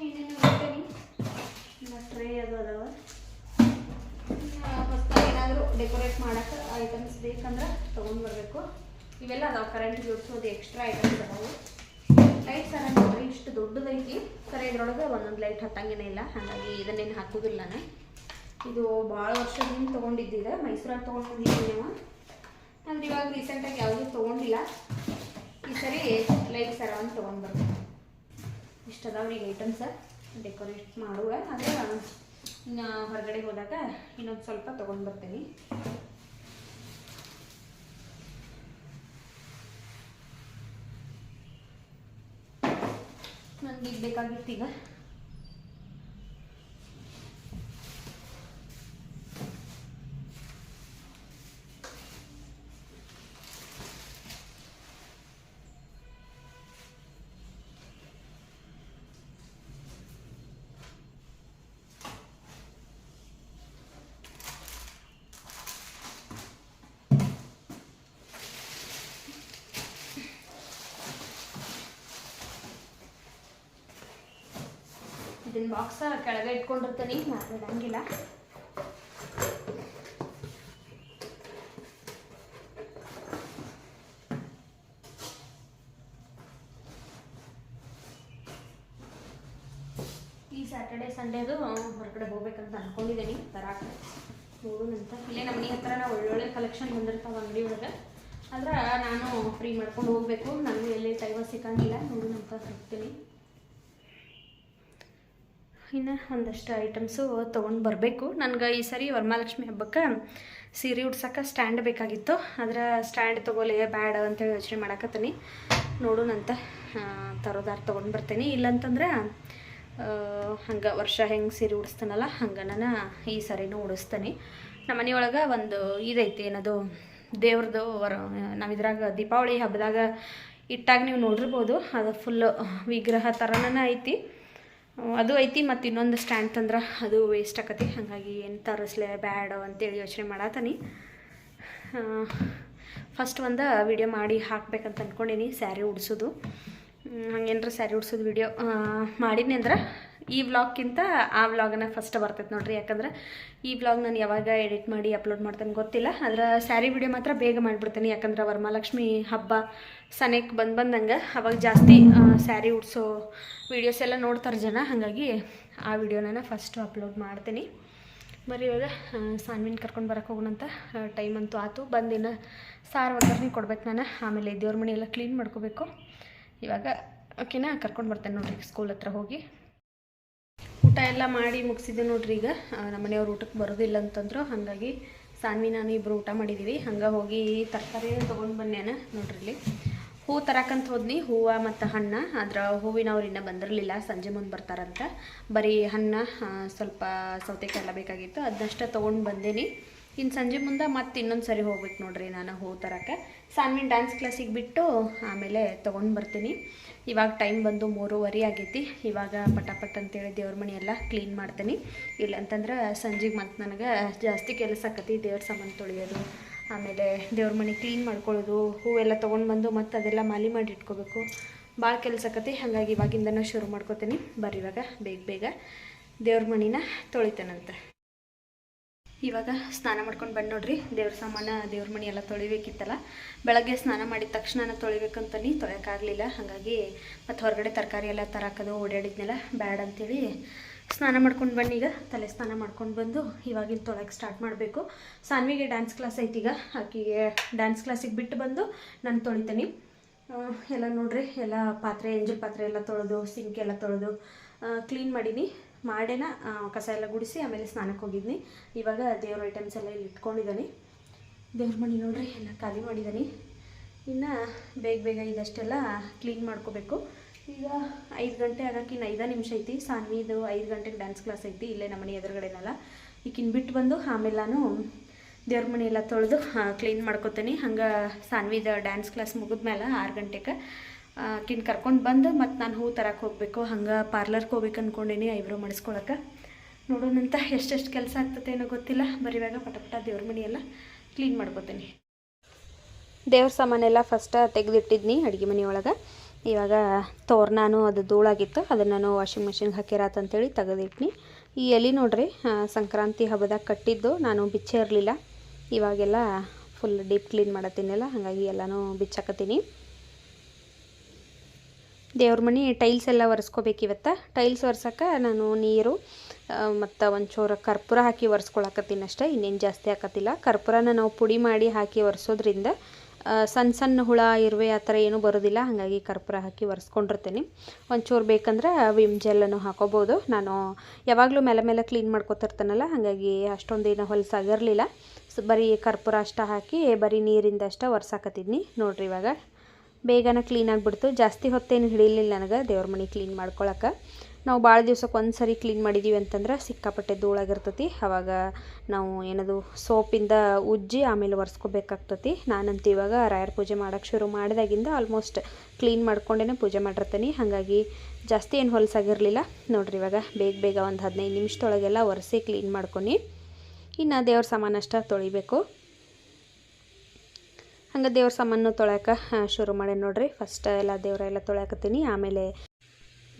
ಏನೇನು ಇರ್ತೇನೆ ಟ್ರೇ ಅದು ಅದಾವ ಹೊಸ್ದಾಗಿ ಏನಾದರೂ ಡೆಕೋರೇಟ್ ಮಾಡೋಕ್ಕೆ ಐಟಮ್ಸ್ ಬೇಕಂದ್ರೆ ತೊಗೊಂಡು ಬರಬೇಕು. ಇವೆಲ್ಲ ಅದಾವೆ ಕರೆಂಟ್ ಜೋಡಿಸೋದು ಎಕ್ಸ್ಟ್ರಾ ಐಟಮ್ಸ್ ಅದಾವೆ. ಲೈಟ್ ಸರ ನೋಡ್ರಿ, ಇಷ್ಟು ದೊಡ್ಡದೈತಿ. ಕರೆ ಇದ್ರೊಳಗೆ ಒಂದೊಂದು ಲೈಟ್ ಹತ್ತಂಗೇನೇ ಇಲ್ಲ, ಹಾಗಾಗಿ ಇದನ್ನೇನು ಹಾಕೋದಿಲ್ಲ ನಾನು ಇದು ಭಾಳ ವರ್ಷದಿಂದ ತೊಗೊಂಡಿದ್ದಿದೆ ಮೈಸೂರಾಗ ತೊಗೊಂಡು ಬಂದಿದ್ದೀನಿ ನಾವು. ಅಂದ್ರೆ ಇವಾಗ ರೀಸೆಂಟಾಗಿ ಯಾವುದೂ ತೊಗೊಂಡಿಲ್ಲ. ಈ ಸರಿ ಲೈಟ್ ಸರ ಒಂದು ತೊಗೊಂಡು ಬರ್ತೀನಿ ಇಷ್ಟು ಅದಾವ್ರಿ ಐಟಮ್ಸ ಡೆಕೋರೇಟ್ ಮಾಡುವ ಅದೇ ಹೊರಗಡೆ ಹೋದಾಗ ಇನ್ನೊಂದು ಸ್ವಲ್ಪ ತೊಗೊಂಡು ಬರ್ತೀನಿ. ನನಗೆ ಈಗ. ಇದನ್ನ ಬಾಕ್ಸ ಕೆಳಗೆ ಇಟ್ಕೊಂಡಿರ್ತೀನಿ. ಮಾಡಿದಂಗಿಲ್ಲ ಈ ಸ್ಯಾಟರ್ಡೆ ಸಂಡೇದು ಹೊರಗಡೆ ಹೋಗ್ಬೇಕಂತ ಅನ್ಕೊಂಡಿದ್ದೀನಿ ತರಾಕ ನೋಡೋಣಂತ ಇಲ್ಲೇ ನಮ್ಮ ಮನೆ ಹತ್ರ ಒಳ್ಳೊಳ್ಳೆ ಕಲೆಕ್ಷನ್ ಬಂದಿರ್ತಾವ ಅಂಗಡಿ ಒಳಗೆ. ಆದ್ರೆ ನಾನು ಫ್ರೀ ಮಾಡ್ಕೊಂಡು ಹೋಗಬೇಕು. ನನಗೂ ಎಲ್ಲಿ ಟೈಮ ಸಿಕ್ಕಂಗಿಲ್ಲ. ನೋಡೋಣಂತ ಹೋಗ್ತೀನಿ. ಇನ್ನು ಒಂದಷ್ಟು ಐಟಮ್ಸು ತೊಗೊಂಡು ಬರಬೇಕು. ನನಗೆ ಈ ಸರಿ ವರಮಹಾಲಕ್ಷ್ಮಿ ಹಬ್ಬಕ್ಕೆ ಸೀರೆ ಉಡ್ಸೋಕೆ ಸ್ಟ್ಯಾಂಡ್ ಬೇಕಾಗಿತ್ತು. ಅದರ ಸ್ಟ್ಯಾಂಡ್ ತೊಗೊಲೆ ಬ್ಯಾಡ ಅಂತೇಳಿ ಯೋಚನೆ ಮಾಡಕತ್ತೀನಿ. ನೋಡೋಣಂತ ತರೋದಾರ ತೊಗೊಂಡು ಬರ್ತೀನಿ. ಇಲ್ಲಂತಂದ್ರೆ ಹಂಗೆ ವರ್ಷ ಹೆಂಗೆ ಸೀರೆ ಉಡಿಸ್ತಾನಲ್ಲ ಹಂಗೆ ನಾನು ಈ ಸರಿನೂ ಉಡಿಸ್ತೀನಿ. ನಮ್ಮ ಮನೆಯೊಳಗೆ ಒಂದು ಇದೈತಿ, ಏನದು ದೇವ್ರದ್ದು ವರ, ನಾವು ಇದ್ರಾಗ ದೀಪಾವಳಿ ಹಬ್ಬದಾಗ ಇಟ್ಟಾಗ ನೀವು ನೋಡಿರ್ಬೋದು, ಅದು ಫುಲ್ಲು ವಿಗ್ರಹ ಥರನೇ ಐತಿ. ಅದು ಐತಿ ಮತ್ತು ಇನ್ನೊಂದು ಸ್ಟ್ಯಾಂಡ್ ತಂದ್ರೆ ಅದು ವೇಸ್ಟ್ ಆಕತಿ. ಹಾಗಾಗಿ ಏನು ತರಿಸ್ಲೆ ಬ್ಯಾಡ ಅಂತೇಳಿ ಯೋಚನೆ ಮಾಡತ್ತೀನಿ ಫಸ್ಟ್ ಒಂದು ವಿಡಿಯೋ ಮಾಡಿ ಹಾಕ್ಬೇಕಂತ ಅಂದ್ಕೊಂಡೀನಿ ಸ್ಯಾರಿ ಉಡ್ಸೋದು. ಹಂಗೇನಾರ ಸ್ಯಾರಿ ಉಡ್ಸೋದು ವಿಡಿಯೋ ಮಾಡಿದ್ನಿ ಅಂದ್ರೆ ಈ ವ್ಲಾಗ್ಗಿಂತ ಆ ವ್ಲಾಗನ್ನ ಫಸ್ಟ್ ಬರ್ತೈತೆ ನೋಡ್ರಿ. ಯಾಕಂದ್ರೆ ಈ ವ್ಲಾಗ್ ನಾನು ಯಾವಾಗ ಎಡಿಟ್ ಮಾಡಿ ಅಪ್ಲೋಡ್ ಮಾಡ್ತೇನೆ ಗೊತ್ತಿಲ್ಲ. ಅದರ ಸ್ಯಾರಿ ವಿಡಿಯೋ ಮಾತ್ರ ಬೇಗ ಮಾಡಿಬಿಡ್ತೀನಿ. ಯಾಕಂದ್ರೆ ವರಮಹಾಲಕ್ಷ್ಮಿ ಹಬ್ಬ ಸನೇಕ್ ಬಂದು ಬಂದಂಗೆ ಅವಾಗ ಜಾಸ್ತಿ ಸ್ಯಾರಿ ಉಡ್ಸೋ ವೀಡಿಯೋಸ್ ಎಲ್ಲ ನೋಡ್ತಾರೆ ಜನ. ಹಾಗಾಗಿ ಆ ವಿಡಿಯೋನ ಫಸ್ಟು ಅಪ್ಲೋಡ್ ಮಾಡ್ತೀನಿ. ಬರೀ ಇವಾಗ ಸಾನ್ವಿನ ಕರ್ಕೊಂಡು ಬರೋಕೆ ಹೋಗೋಣಂತ ಟೈಮ್ ಅಂತೂ ಆತು. ಬಂದಿನ ಸಾರು ಒಗ್ಗರಣೆ ಕೊಡ್ಬೇಕು ನಾನು. ಆಮೇಲೆ ದೇವ್ರ ಮನೆ ಎಲ್ಲ ಕ್ಲೀನ್ ಮಾಡ್ಕೋಬೇಕು. ಇವಾಗ ಓಕೆನಾ ಕರ್ಕೊಂಡು ಬರ್ತೇನೆ ನೋಡ್ರಿ ಸ್ಕೂಲ್ ಹತ್ರ ಹೋಗಿ. ಊಟ ಎಲ್ಲ ಮಾಡಿ ಮುಗಿಸಿದ್ದೆ ನೋಡ್ರಿ ಈಗ. ನಮ್ಮನೆಯವ್ರು ನಮ್ಮ ಮನೆಯವ್ರು ಊಟಕ್ಕೆ ಬರೋದಿಲ್ಲ ಅಂತಂದ್ರು, ಹಾಗಾಗಿ ಸಾನ್ವಿ, ನಾನು ಇಬ್ಬರು ಊಟ ಮಾಡಿದ್ದೀವಿ ಹಂಗೆ ಹೋಗಿ ತರಕಾರಿ ತೊಗೊಂಡು ಬನ್ನೇನ ನೋಡ್ರಿ ಇಲ್ಲಿ. ಹೂ ತರಕಂತ ಹೋದ್ನಿ, ಹೂವು ಮತ್ತು ಹಣ್ಣು. ಆದ್ರೆ ಹೂವಿನವ್ರು ಇನ್ನೂ ಬಂದಿರಲಿಲ್ಲ, ಸಂಜೆ ಮುಂದೆ ಬರ್ತಾರಂತ. ಬರೀ ಹಣ್ಣು ಸ್ವಲ್ಪ ಸೌತೆಕಾಯಿ ಎಲ್ಲ ಬೇಕಾಗಿತ್ತು, ಅದನ್ನಷ್ಟೇ ತೊಗೊಂಡು ಬಂದೇನಿ. ಇನ್ನು ಸಂಜೆ ಮುಂದೆ ಮತ್ತೆ ಇನ್ನೊಂದು ಸರಿ ಹೋಗ್ಬೇಕು ನೋಡ್ರಿ ನಾನು ಹೂ ತರಕ್ಕೆ ಸಾನ್ವಿನ ಡ್ಯಾನ್ಸ್ ಕ್ಲಾಸಿಗೆ ಬಿಟ್ಟು ಆಮೇಲೆ ತೊಗೊಂಡು ಬರ್ತೀನಿ. ಇವಾಗ ಟೈಮ್ ಬಂದು ಮೂರುವರೆ ಆಗೈತಿ. ಇವಾಗ ಪಟ ಪಟ್ ಅಂತೇಳಿ ದೇವ್ರ ಮನೆ ಎಲ್ಲ ಕ್ಲೀನ್ ಮಾಡ್ತೀನಿ. ಇಲ್ಲ ಅಂತಂದ್ರೆ ಸಂಜೆಗೆ ಮತ್ತು ನನಗೆ ಜಾಸ್ತಿ ಕೆಲಸ ಆಕತಿ ದೇವ್ರ ಸಾಮಾನು ತೊಳೆಯೋದು, ಆಮೇಲೆ ದೇವ್ರ ಮನೆ ಕ್ಲೀನ್ ಮಾಡ್ಕೊಳ್ಳೋದು, ಹೂವೆಲ್ಲ ತೊಗೊಂಡು ಬಂದು ಮತ್ತೆ ಅದೆಲ್ಲ ಮಾಲಿ ಮಾಡಿ ಇಟ್ಕೋಬೇಕು. ಭಾಳ ಕೆಲಸ ಆಕತಿ, ಹಾಗಾಗಿ ಇವಾಗಿಂದನೂ ಶುರು ಮಾಡ್ಕೋತೀನಿ. ಬರ್ರಿ ಇವಾಗ ಬೇಗ ಬೇಗ ದೇವ್ರ ಮಣಿನ ತೊಳಿತೇನಂತೆ. ಇವಾಗ ಸ್ನಾನ ಮಾಡ್ಕೊಂಡು ಬಂದು ನೋಡ್ರಿ. ದೇವ್ರ ಸಾಮಾನ ದೇವ್ರ ಮನೆ ಎಲ್ಲ ತೊಳಿಬೇಕಿತ್ತಲ್ಲ. ಬೆಳಗ್ಗೆ ಸ್ನಾನ ಮಾಡಿದ ತಕ್ಷಣ ತೊಳಿಬೇಕಂತನಿ ತೊಳೆಯೋಕ್ಕಾಗಲಿಲ್ಲ ಹಾಗಾಗಿ ಮತ್ತು ಹೊರಗಡೆ ತರಕಾರಿ ಎಲ್ಲ ತರಾಕೋದು ಓಡಾಡಿದ್ನೆಲ್ಲ ಬ್ಯಾಡ್ ಅಂತೇಳಿ ಸ್ನಾನ ಮಾಡ್ಕೊಂಡು ಬನ್ನಿ ಈಗ ತಲೆ ಸ್ನಾನ ಮಾಡ್ಕೊಂಡು ಬಂದು ಇವಾಗಿನ ತೊಳಕ್ಕೆ ಸ್ಟಾರ್ಟ್ ಮಾಡಬೇಕು. ಸಾನ್ವಿಗೆ ಡ್ಯಾನ್ಸ್ ಕ್ಲಾಸ್ ಐತಿ ಈಗ. ಆಕಿಗೆ ಡ್ಯಾನ್ಸ್ ಕ್ಲಾಸಿಗೆ ಬಿಟ್ಟು ಬಂದು ನಾನು ತೊಳಿತೀನಿ. ಎಲ್ಲ ನೋಡ್ರಿ, ಎಲ್ಲ ಪಾತ್ರೆ, ಎಂಜಲ್ ಪಾತ್ರೆ ಎಲ್ಲ ತೊಳೆದು ಸಿಂಕ್ ಎಲ್ಲ ತೊಳೆದು ಕ್ಲೀನ್ ಮಾಡೀನಿ. ಮಾಡೇನ ಕಸ ಎಲ್ಲ ಗುಡಿಸಿ ಆಮೇಲೆ ಸ್ನಾನಕ್ಕೆ ಹೋಗಿದ್ನಿ. ಇವಾಗ ದೇವ್ರ ಐಟಮ್ಸ್ ಎಲ್ಲ ಇಲ್ಲಿ ಇಟ್ಕೊಂಡಿದ್ದೀನಿ ದೇವ್ರ ಮಣಿ ನೋಡ್ರಿ, ಎಲ್ಲ ಖಾಲಿ ಮಾಡಿದ್ದಾನೆ ಇನ್ನು ಬೇಗ ಬೇಗ ಇದಷ್ಟೆಲ್ಲ ಕ್ಲೀನ್ ಮಾಡ್ಕೋಬೇಕು. ಈಗ ಐದು ಗಂಟೆ ಆಗಕ್ಕೆ ಇನ್ನು ಐದು ನಿಮಿಷ ಐತಿ. ಸಾನ್ವಿದು ಐದು ಗಂಟೆಗೆ ಡ್ಯಾನ್ಸ್ ಕ್ಲಾಸ್ ಐತಿ, ಇಲ್ಲೇ ನಮ್ಮ ಮನೆ ಎದುರುಗಡೆನಲ್ಲ. ಈಗಿನ ಬಿಟ್ಟು ಬಂದು ಆಮೇಲೆ ನಾನು ದೇವ್ರ ಮನೆ ಎಲ್ಲ ತೊಳೆದು ಕ್ಲೀನ್ ಮಾಡ್ಕೊತೀನಿ. ಹಂಗೆ ಸಾನ್ವಿದ ಡ್ಯಾನ್ಸ್ ಕ್ಲಾಸ್ ಮುಗಿದ್ಮೇಲೆ ಆರು ಗಂಟೆಗೆ ಆಕಿನ ಕರ್ಕೊಂಡು ಬಂದು ಮತ್ತು ನಾನು ಹೂ ತರಕ್ಕೆ ಹೋಗಬೇಕು, ಹಂಗೆ ಪಾರ್ಲರ್ಗೆ ಹೋಗ್ಬೇಕು ಅಂದ್ಕೊಂಡೇನಿ ಐಬ್ರೋ ಮಾಡಿಸ್ಕೊಳಕ್ಕೆ ನೋಡೋಣಂತ ಎಷ್ಟೆಷ್ಟು ಕೆಲಸ ಆಗ್ತದೆ ಏನೋ ಗೊತ್ತಿಲ್ಲ, ಬರೀವಾಗ ಪಟ ಪಟ ದೇವ್ರ ಮನೆ ಎಲ್ಲ ಕ್ಲೀನ್ ಮಾಡ್ಕೊತೀನಿ. ದೇವ್ರ ಸಾಮಾನೆಲ್ಲ ಫಸ್ಟ್ ತೆಗೆದಿಟ್ಟಿದ್ನಿ ಅಡುಗೆ ಮನೆಯೊಳಗೆ ಇವಾಗ ತೋರ್ನಾನು ಅದು ಧೂಳಾಗಿತ್ತು, ಅದನ್ನು ನಾನು ವಾಷಿಂಗ್ ಮಿಷಿನ್ಗೆ ಹಾಕಿರಾತಂತೇಳಿ ತೆಗೆದಿಟ್ನಿ. ಈ ಎಲೆ ನೋಡ್ರಿ ಸಂಕ್ರಾಂತಿ ಹಬ್ಬದಾಗ ಕಟ್ಟಿದ್ದು, ನಾನು ಬಿಚ್ಚೇ ಇರಲಿಲ್ಲ. ಇವಾಗೆಲ್ಲ ಫುಲ್ ಡೀಪ್ ಕ್ಲೀನ್ ಮಾಡತ್ತೀನಲ್ಲ, ಹಾಗಾಗಿ ಎಲ್ಲನೂ ಬಿಚ್ಚಾಕತ್ತೀನಿ. ದೇವ್ರ ಮನೆ ಟೈಲ್ಸ್ ಎಲ್ಲ ಒರೆಸ್ಕೋಬೇಕು ಇವತ್ತು. ಟೈಲ್ಸ್ ಒರ್ಸಕ್ಕೆ ನಾನು ನೀರು ಮತ್ತು ಒಂಚೂರು ಕರ್ಪೂರ ಹಾಕಿ ಒರೆಸ್ಕೊಳಕತ್ತೀನಿ ಅಷ್ಟೇ, ಇನ್ನೇನು ಜಾಸ್ತಿ ಹಾಕತ್ತಿಲ್ಲ. ಕರ್ಪೂರನ ನಾವು ಪುಡಿ ಮಾಡಿ ಹಾಕಿ ಒರೆಸೋದ್ರಿಂದ ಸಣ್ಣ ಸಣ್ಣ ಹುಳ, ಇರುವೆ ಆ ಥರ ಏನೂ ಬರೋದಿಲ್ಲ, ಹಾಗಾಗಿ ಕರ್ಪೂರ ಹಾಕಿ ಒರೆಸ್ಕೊಂಡಿರ್ತೀನಿ. ಒಂಚೂರು ಬೇಕಂದ್ರೆ ವಿಮ್ ಜೆಲ್ಲನ್ನು ಹಾಕೋಬೋದು. ನಾನು ಯಾವಾಗಲೂ ಮೇಲೆ ಮೇಲೆ ಕ್ಲೀನ್ ಮಾಡ್ಕೊತಿರ್ತಾನಲ್ಲ, ಹಾಗಾಗಿ ಅಷ್ಟೊಂದೇನು ಹೊಲಸಾಗಿರಲಿಲ್ಲ. ಸೊ, ಬರೀ ಕರ್ಪೂರ ಅಷ್ಟ ಹಾಕಿ ಬರೀ ನೀರಿಂದ ಅಷ್ಟ ಒರೆಸಾಕತ್ತಿದ್ನಿ. ನೋಡ್ರಿ ಇವಾಗ ಬೇಗನೆ ಕ್ಲೀನ್ ಆಗಿಬಿಡ್ತು. ಜಾಸ್ತಿ ಹೊತ್ತೇನು ಹಿಡಿಲಿಲ್ಲ ನನಗೆ. ದೇವ್ರ ಮನೆ ಕ್ಲೀನ್ ಮಾಡ್ಕೊಳಕ್ಕೆ. ನಾವು ಭಾಳ ದಿವ್ಸಕ್ಕೆ ಒಂದು ಸರಿ ಕ್ಲೀನ್ ಮಾಡಿದ್ದೀವಿ ಅಂತಂದ್ರೆ ಸಿಕ್ಕಾಪಟ್ಟೆ ಧೂಳಾಗಿರ್ತತಿ. ಅವಾಗ ನಾವು ಏನದು ಸೋಪಿಂದ ಉಜ್ಜಿ ಆಮೇಲೆ ಒರೆಸ್ಕೋಬೇಕಾಗ್ತತಿ. ನಾನಂತೂ ಇವಾಗ ರಾಯರ್ ಪೂಜೆ ಮಾಡೋಕ್ಕೆ ಶುರು ಮಾಡಿದಾಗಿಂದ ಆಲ್ಮೋಸ್ಟ್ ಕ್ಲೀನ್ ಮಾಡ್ಕೊಂಡೇ ಪೂಜೆ ಮಾಡಿರ್ತೀನಿ. ಹಾಗಾಗಿ ಜಾಸ್ತಿ ಏನು ಹೊಲಸಾಗಿರಲಿಲ್ಲ. ನೋಡ್ರಿ ಇವಾಗ ಬೇಗ ಬೇಗ ಒಂದು ಹದಿನೈದು ನಿಮಿಷದೊಳಗೆಲ್ಲ ಒರೆಸಿ ಕ್ಲೀನ್ ಮಾಡ್ಕೊನಿ. ಇನ್ನು ದೇವ್ರ ಸಾಮಾನು ಅಷ್ಟ ತೊಳಿಬೇಕು. ಹಂಗೆ ದೇವ್ರ ಸಾಮಾನು ತೊಳ್ಯಾಕ ಶುರು ಮಾಡಿ ನೋಡ್ರಿ. ಫಸ್ಟ್ ಎಲ್ಲ ದೇವರೆಲ್ಲ ತೊಳ್ಯಾಕತ್ತೀನಿ. ಆಮೇಲೆ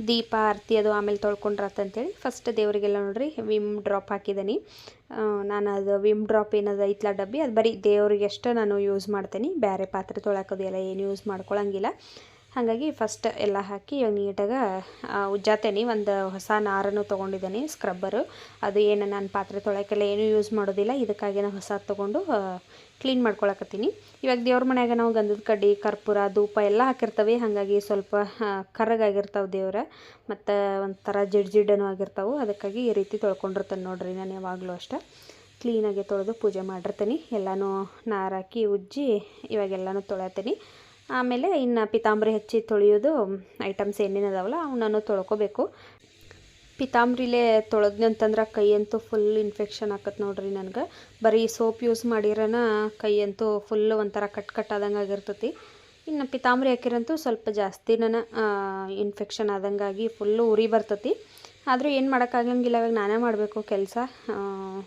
ದೀಪ, ಆರತಿ ಅದು ಆಮೇಲೆ ತೊಳ್ಕೊಂಡ್ರಾತಂತೇಳಿ ಫಸ್ಟ್ ದೇವರಿಗೆಲ್ಲ ನೋಡ್ರಿ, ವಿಮ್ ಡ್ರಾಪ್ ಹಾಕಿದ್ದೀನಿ ನಾನು ಅದು ವಿಮ್ ಡ್ರಾಪ್ ಏನದು ಐತ್ಲ ಡಬ್ಬಿ, ಅದು ಬರೀ ದೇವ್ರಿಗೆ ಅಷ್ಟೇ ನಾನು ಯೂಸ್ ಮಾಡ್ತೀನಿ. ಬೇರೆ ಪಾತ್ರೆ ತೊಳ್ಯಾಕೋದು ಎಲ್ಲ ಏನು ಯೂಸ್ ಮಾಡ್ಕೊಳಂಗಿಲ್ಲ. ಹಾಗಾಗಿ ಫಸ್ಟ್ ಎಲ್ಲ ಹಾಕಿ ಇವಾಗ ನೀಟಾಗಿ ಉಜ್ಜಾತೇನೆ. ಒಂದು ಹೊಸ ನಾರನ್ನು ತೊಗೊಂಡಿದ್ದೀನಿ ಸ್ಕ್ರಬ್ಬರು ಅದು ಏನು ನಾನು ಪಾತ್ರೆ ತೊಳೆಕೆಲ್ಲ ಏನೂ ಯೂಸ್ ಮಾಡೋದಿಲ್ಲ. ಇದಕ್ಕಾಗಿ ನಾನು ಹೊಸ ತೊಗೊಂಡು ಕ್ಲೀನ್ ಮಾಡ್ಕೊಳಕತ್ತೀನಿ. ಇವಾಗ ದೇವ್ರ ಮನ್ಯಾಗ ನಾವು ಗಂಧದ ಕಡ್ಡಿ, ಕರ್ಪೂರ, ಧೂಪ ಎಲ್ಲ ಹಾಕಿರ್ತವೆ. ಹಾಗಾಗಿ ಸ್ವಲ್ಪ ಕರಗಾಗಿರ್ತಾವೆ ದೇವ್ರ. ಮತ್ತು ಒಂಥರ ಜಿಡ್ ಜಿಡ್ಡನೂ ಆಗಿರ್ತಾವೆ. ಅದಕ್ಕಾಗಿ ಈ ರೀತಿ ತೊಳ್ಕೊಂಡಿರ್ತಾನೆ ನೋಡ್ರಿ ನಾನು ಯಾವಾಗಲೂ ಅಷ್ಟೇ. ಕ್ಲೀನಾಗಿ ತೊಳೆದು ಪೂಜೆ ಮಾಡಿರ್ತೀನಿ. ಎಲ್ಲನೂ ನಾರಾಕಿ ಉಜ್ಜಿ ಇವಾಗೆಲ್ಲನೂ ತೊಳ್ಯಾತೀನಿ. ಆಮೇಲೆ ಇನ್ನು ಪಿತಾಂಬರಿ ಹಚ್ಚಿ ತೊಳೆಯೋದು ಐಟಮ್ಸ್ ಏನೇನು ಅದಾವಲ್ಲ ಅವನನ್ನು ತೊಳ್ಕೊಬೇಕು. ಪಿತಾಂಬ್ರಿಲೇ ತೊಳೆದ್ನಿ ಅಂತಂದ್ರೆ ಕೈ ಅಂತೂ ಫುಲ್ ಇನ್ಫೆಕ್ಷನ್ ಆಕತ್ ನೋಡ್ರಿ ನನಗೆ. ಬರೀ ಸೋಪ್ ಯೂಸ್ ಮಾಡಿರನ ಕೈ ಅಂತೂ ಫುಲ್ ಒಂಥರ ಕಟ್ ಕಟ್ ಆದಂಗೆ ಆಗಿರ್ತೈತಿ. ಇನ್ನು ಪಿತಾಂಬರಿ ಹಾಕಿರಂತೂ ಸ್ವಲ್ಪ ಜಾಸ್ತಿ ನಾನು ಇನ್ಫೆಕ್ಷನ್ ಆದಂಗಾಗಿ ಫುಲ್ಲು ಉರಿ ಬರ್ತೈತಿ. ಆದರೂ ಏನು ಮಾಡೋಕ್ಕಾಗಂಗಿಲ್ಲ, ಇವಾಗ ನಾನೇ ಮಾಡಬೇಕು ಕೆಲಸ.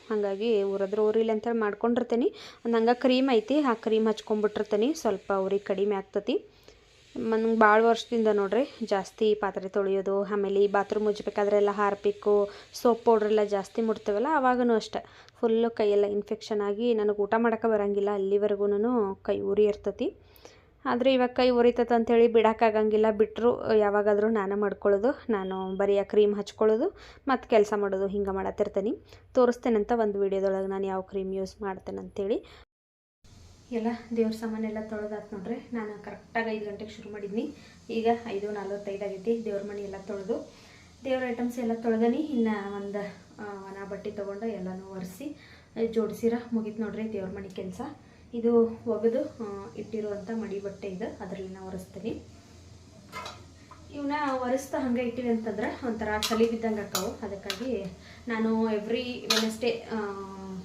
ಹಾಗಾಗಿ ಉರಿದ್ರೆ ಊರಿಲ್ಲ ಅಂತೇಳಿ ಮಾಡ್ಕೊಂಡಿರ್ತೀನಿ. ಹಂಗೆ ಕ್ರೀಮ್ ಐತಿ, ಆ ಕ್ರೀಮ್ ಹಚ್ಕೊಂಡ್ಬಿಟ್ಟಿರ್ತೀನಿ. ಸ್ವಲ್ಪ ಅವ್ರಿಗೆ ಕಡಿಮೆ ಆಗ್ತತಿ. ನಂಗೆ ಭಾಳ ವರ್ಷದಿಂದ ನೋಡ್ರಿ, ಜಾಸ್ತಿ ಪಾತ್ರೆ ತೊಳೆಯೋದು, ಆಮೇಲೆ ಈ ಬಾತ್ರೂಮ್ ಮುಚ್ಚಬೇಕಾದ್ರೆ ಎಲ್ಲ ಹಾರ್ಪಿಕ್ಕು ಸೋಪ್ ಪೌಡ್ರೆಲ್ಲ ಜಾಸ್ತಿ ಮುಡ್ತೇವಲ್ಲ ಆವಾಗೂ ಅಷ್ಟೆ. ಫುಲ್ಲು ಕೈಯೆಲ್ಲ ಇನ್ಫೆಕ್ಷನ್ ಆಗಿ ನನಗೆ ಊಟ ಮಾಡೋಕ್ಕೆ ಬರೋಂಗಿಲ್ಲ ಅಲ್ಲಿವರೆಗೂ ಕೈ ಉರಿ ಇರ್ತತಿ. ಆದರೆ ಇವಾಗ ಕೈ ಉರಿತೈತೆ ಅಂತೇಳಿ ಬಿಡೋಕ್ಕಾಗಂಗಿಲ್ಲ. ಬಿಟ್ಟರು ಯಾವಾಗಾದರೂ ನಾನು ಮಾಡ್ಕೊಳ್ಳೋದು, ನಾನು ಬರೀ ಆ ಕ್ರೀಮ್ ಹಚ್ಕೊಳ್ಳೋದು, ಮತ್ತು ಕೆಲಸ ಮಾಡೋದು ಹಿಂಗೆ ಮಾಡತ್ತಿರ್ತೀನಿ. ತೋರಿಸ್ತೇನಂತ ಒಂದು ವೀಡಿಯೋದೊಳಗೆ ನಾನು ಯಾವ ಕ್ರೀಮ್ ಯೂಸ್ ಮಾಡ್ತೇನೆ ಅಂಥೇಳಿ ಎಲ್ಲ ದೇವ್ರ ಸಾಮಾನೆಲ್ಲ ತೊಳೆದಾತ್ ನೋಡ್ರಿ. ನಾನು ಕರೆಕ್ಟಾಗಿ ಐದು ಗಂಟೆಗೆ ಶುರು ಮಾಡಿದ್ನಿ. ಈಗ ಐದು ನಲ್ವತ್ತೈದು ಆಗೈತಿ. ದೇವ್ರ ಮನೆ ಎಲ್ಲ ತೊಳೆದು, ದೇವ್ರ ಐಟಮ್ಸ್ ಎಲ್ಲ ತೊಳೆದನಿ. ಇನ್ನು ಒಂದು ಒಣ ಬಟ್ಟೆ ತೊಗೊಂಡು ಎಲ್ಲನೂ ಒರೆಸಿ, ಜೋಡಿಸಿರ ಮುಗೀತು ನೋಡ್ರಿ ದೇವ್ರ ಮನೆ ಕೆಲಸ. ಇದು ಒಗೆದು ಇಟ್ಟಿರುವಂಥ ಮಡಿ ಬಟ್ಟೆ ಇದು. ಅದರಲ್ಲಿ ನಾವು ಒರೆಸ್ತೀನಿ. ಇವನ್ನ ಒರೆಸ್ತಾ ಹಂಗೆ ಇಟ್ಟಿವಿ ಅಂತಂದ್ರೆ ಒಂಥರ ಕಲಿ ಬಿದ್ದಂಗೆ ಅಕ್ಕವು. ಅದಕ್ಕಾಗಿ ನಾನು ಎವ್ರಿ ವೆನಸ್ಡೇ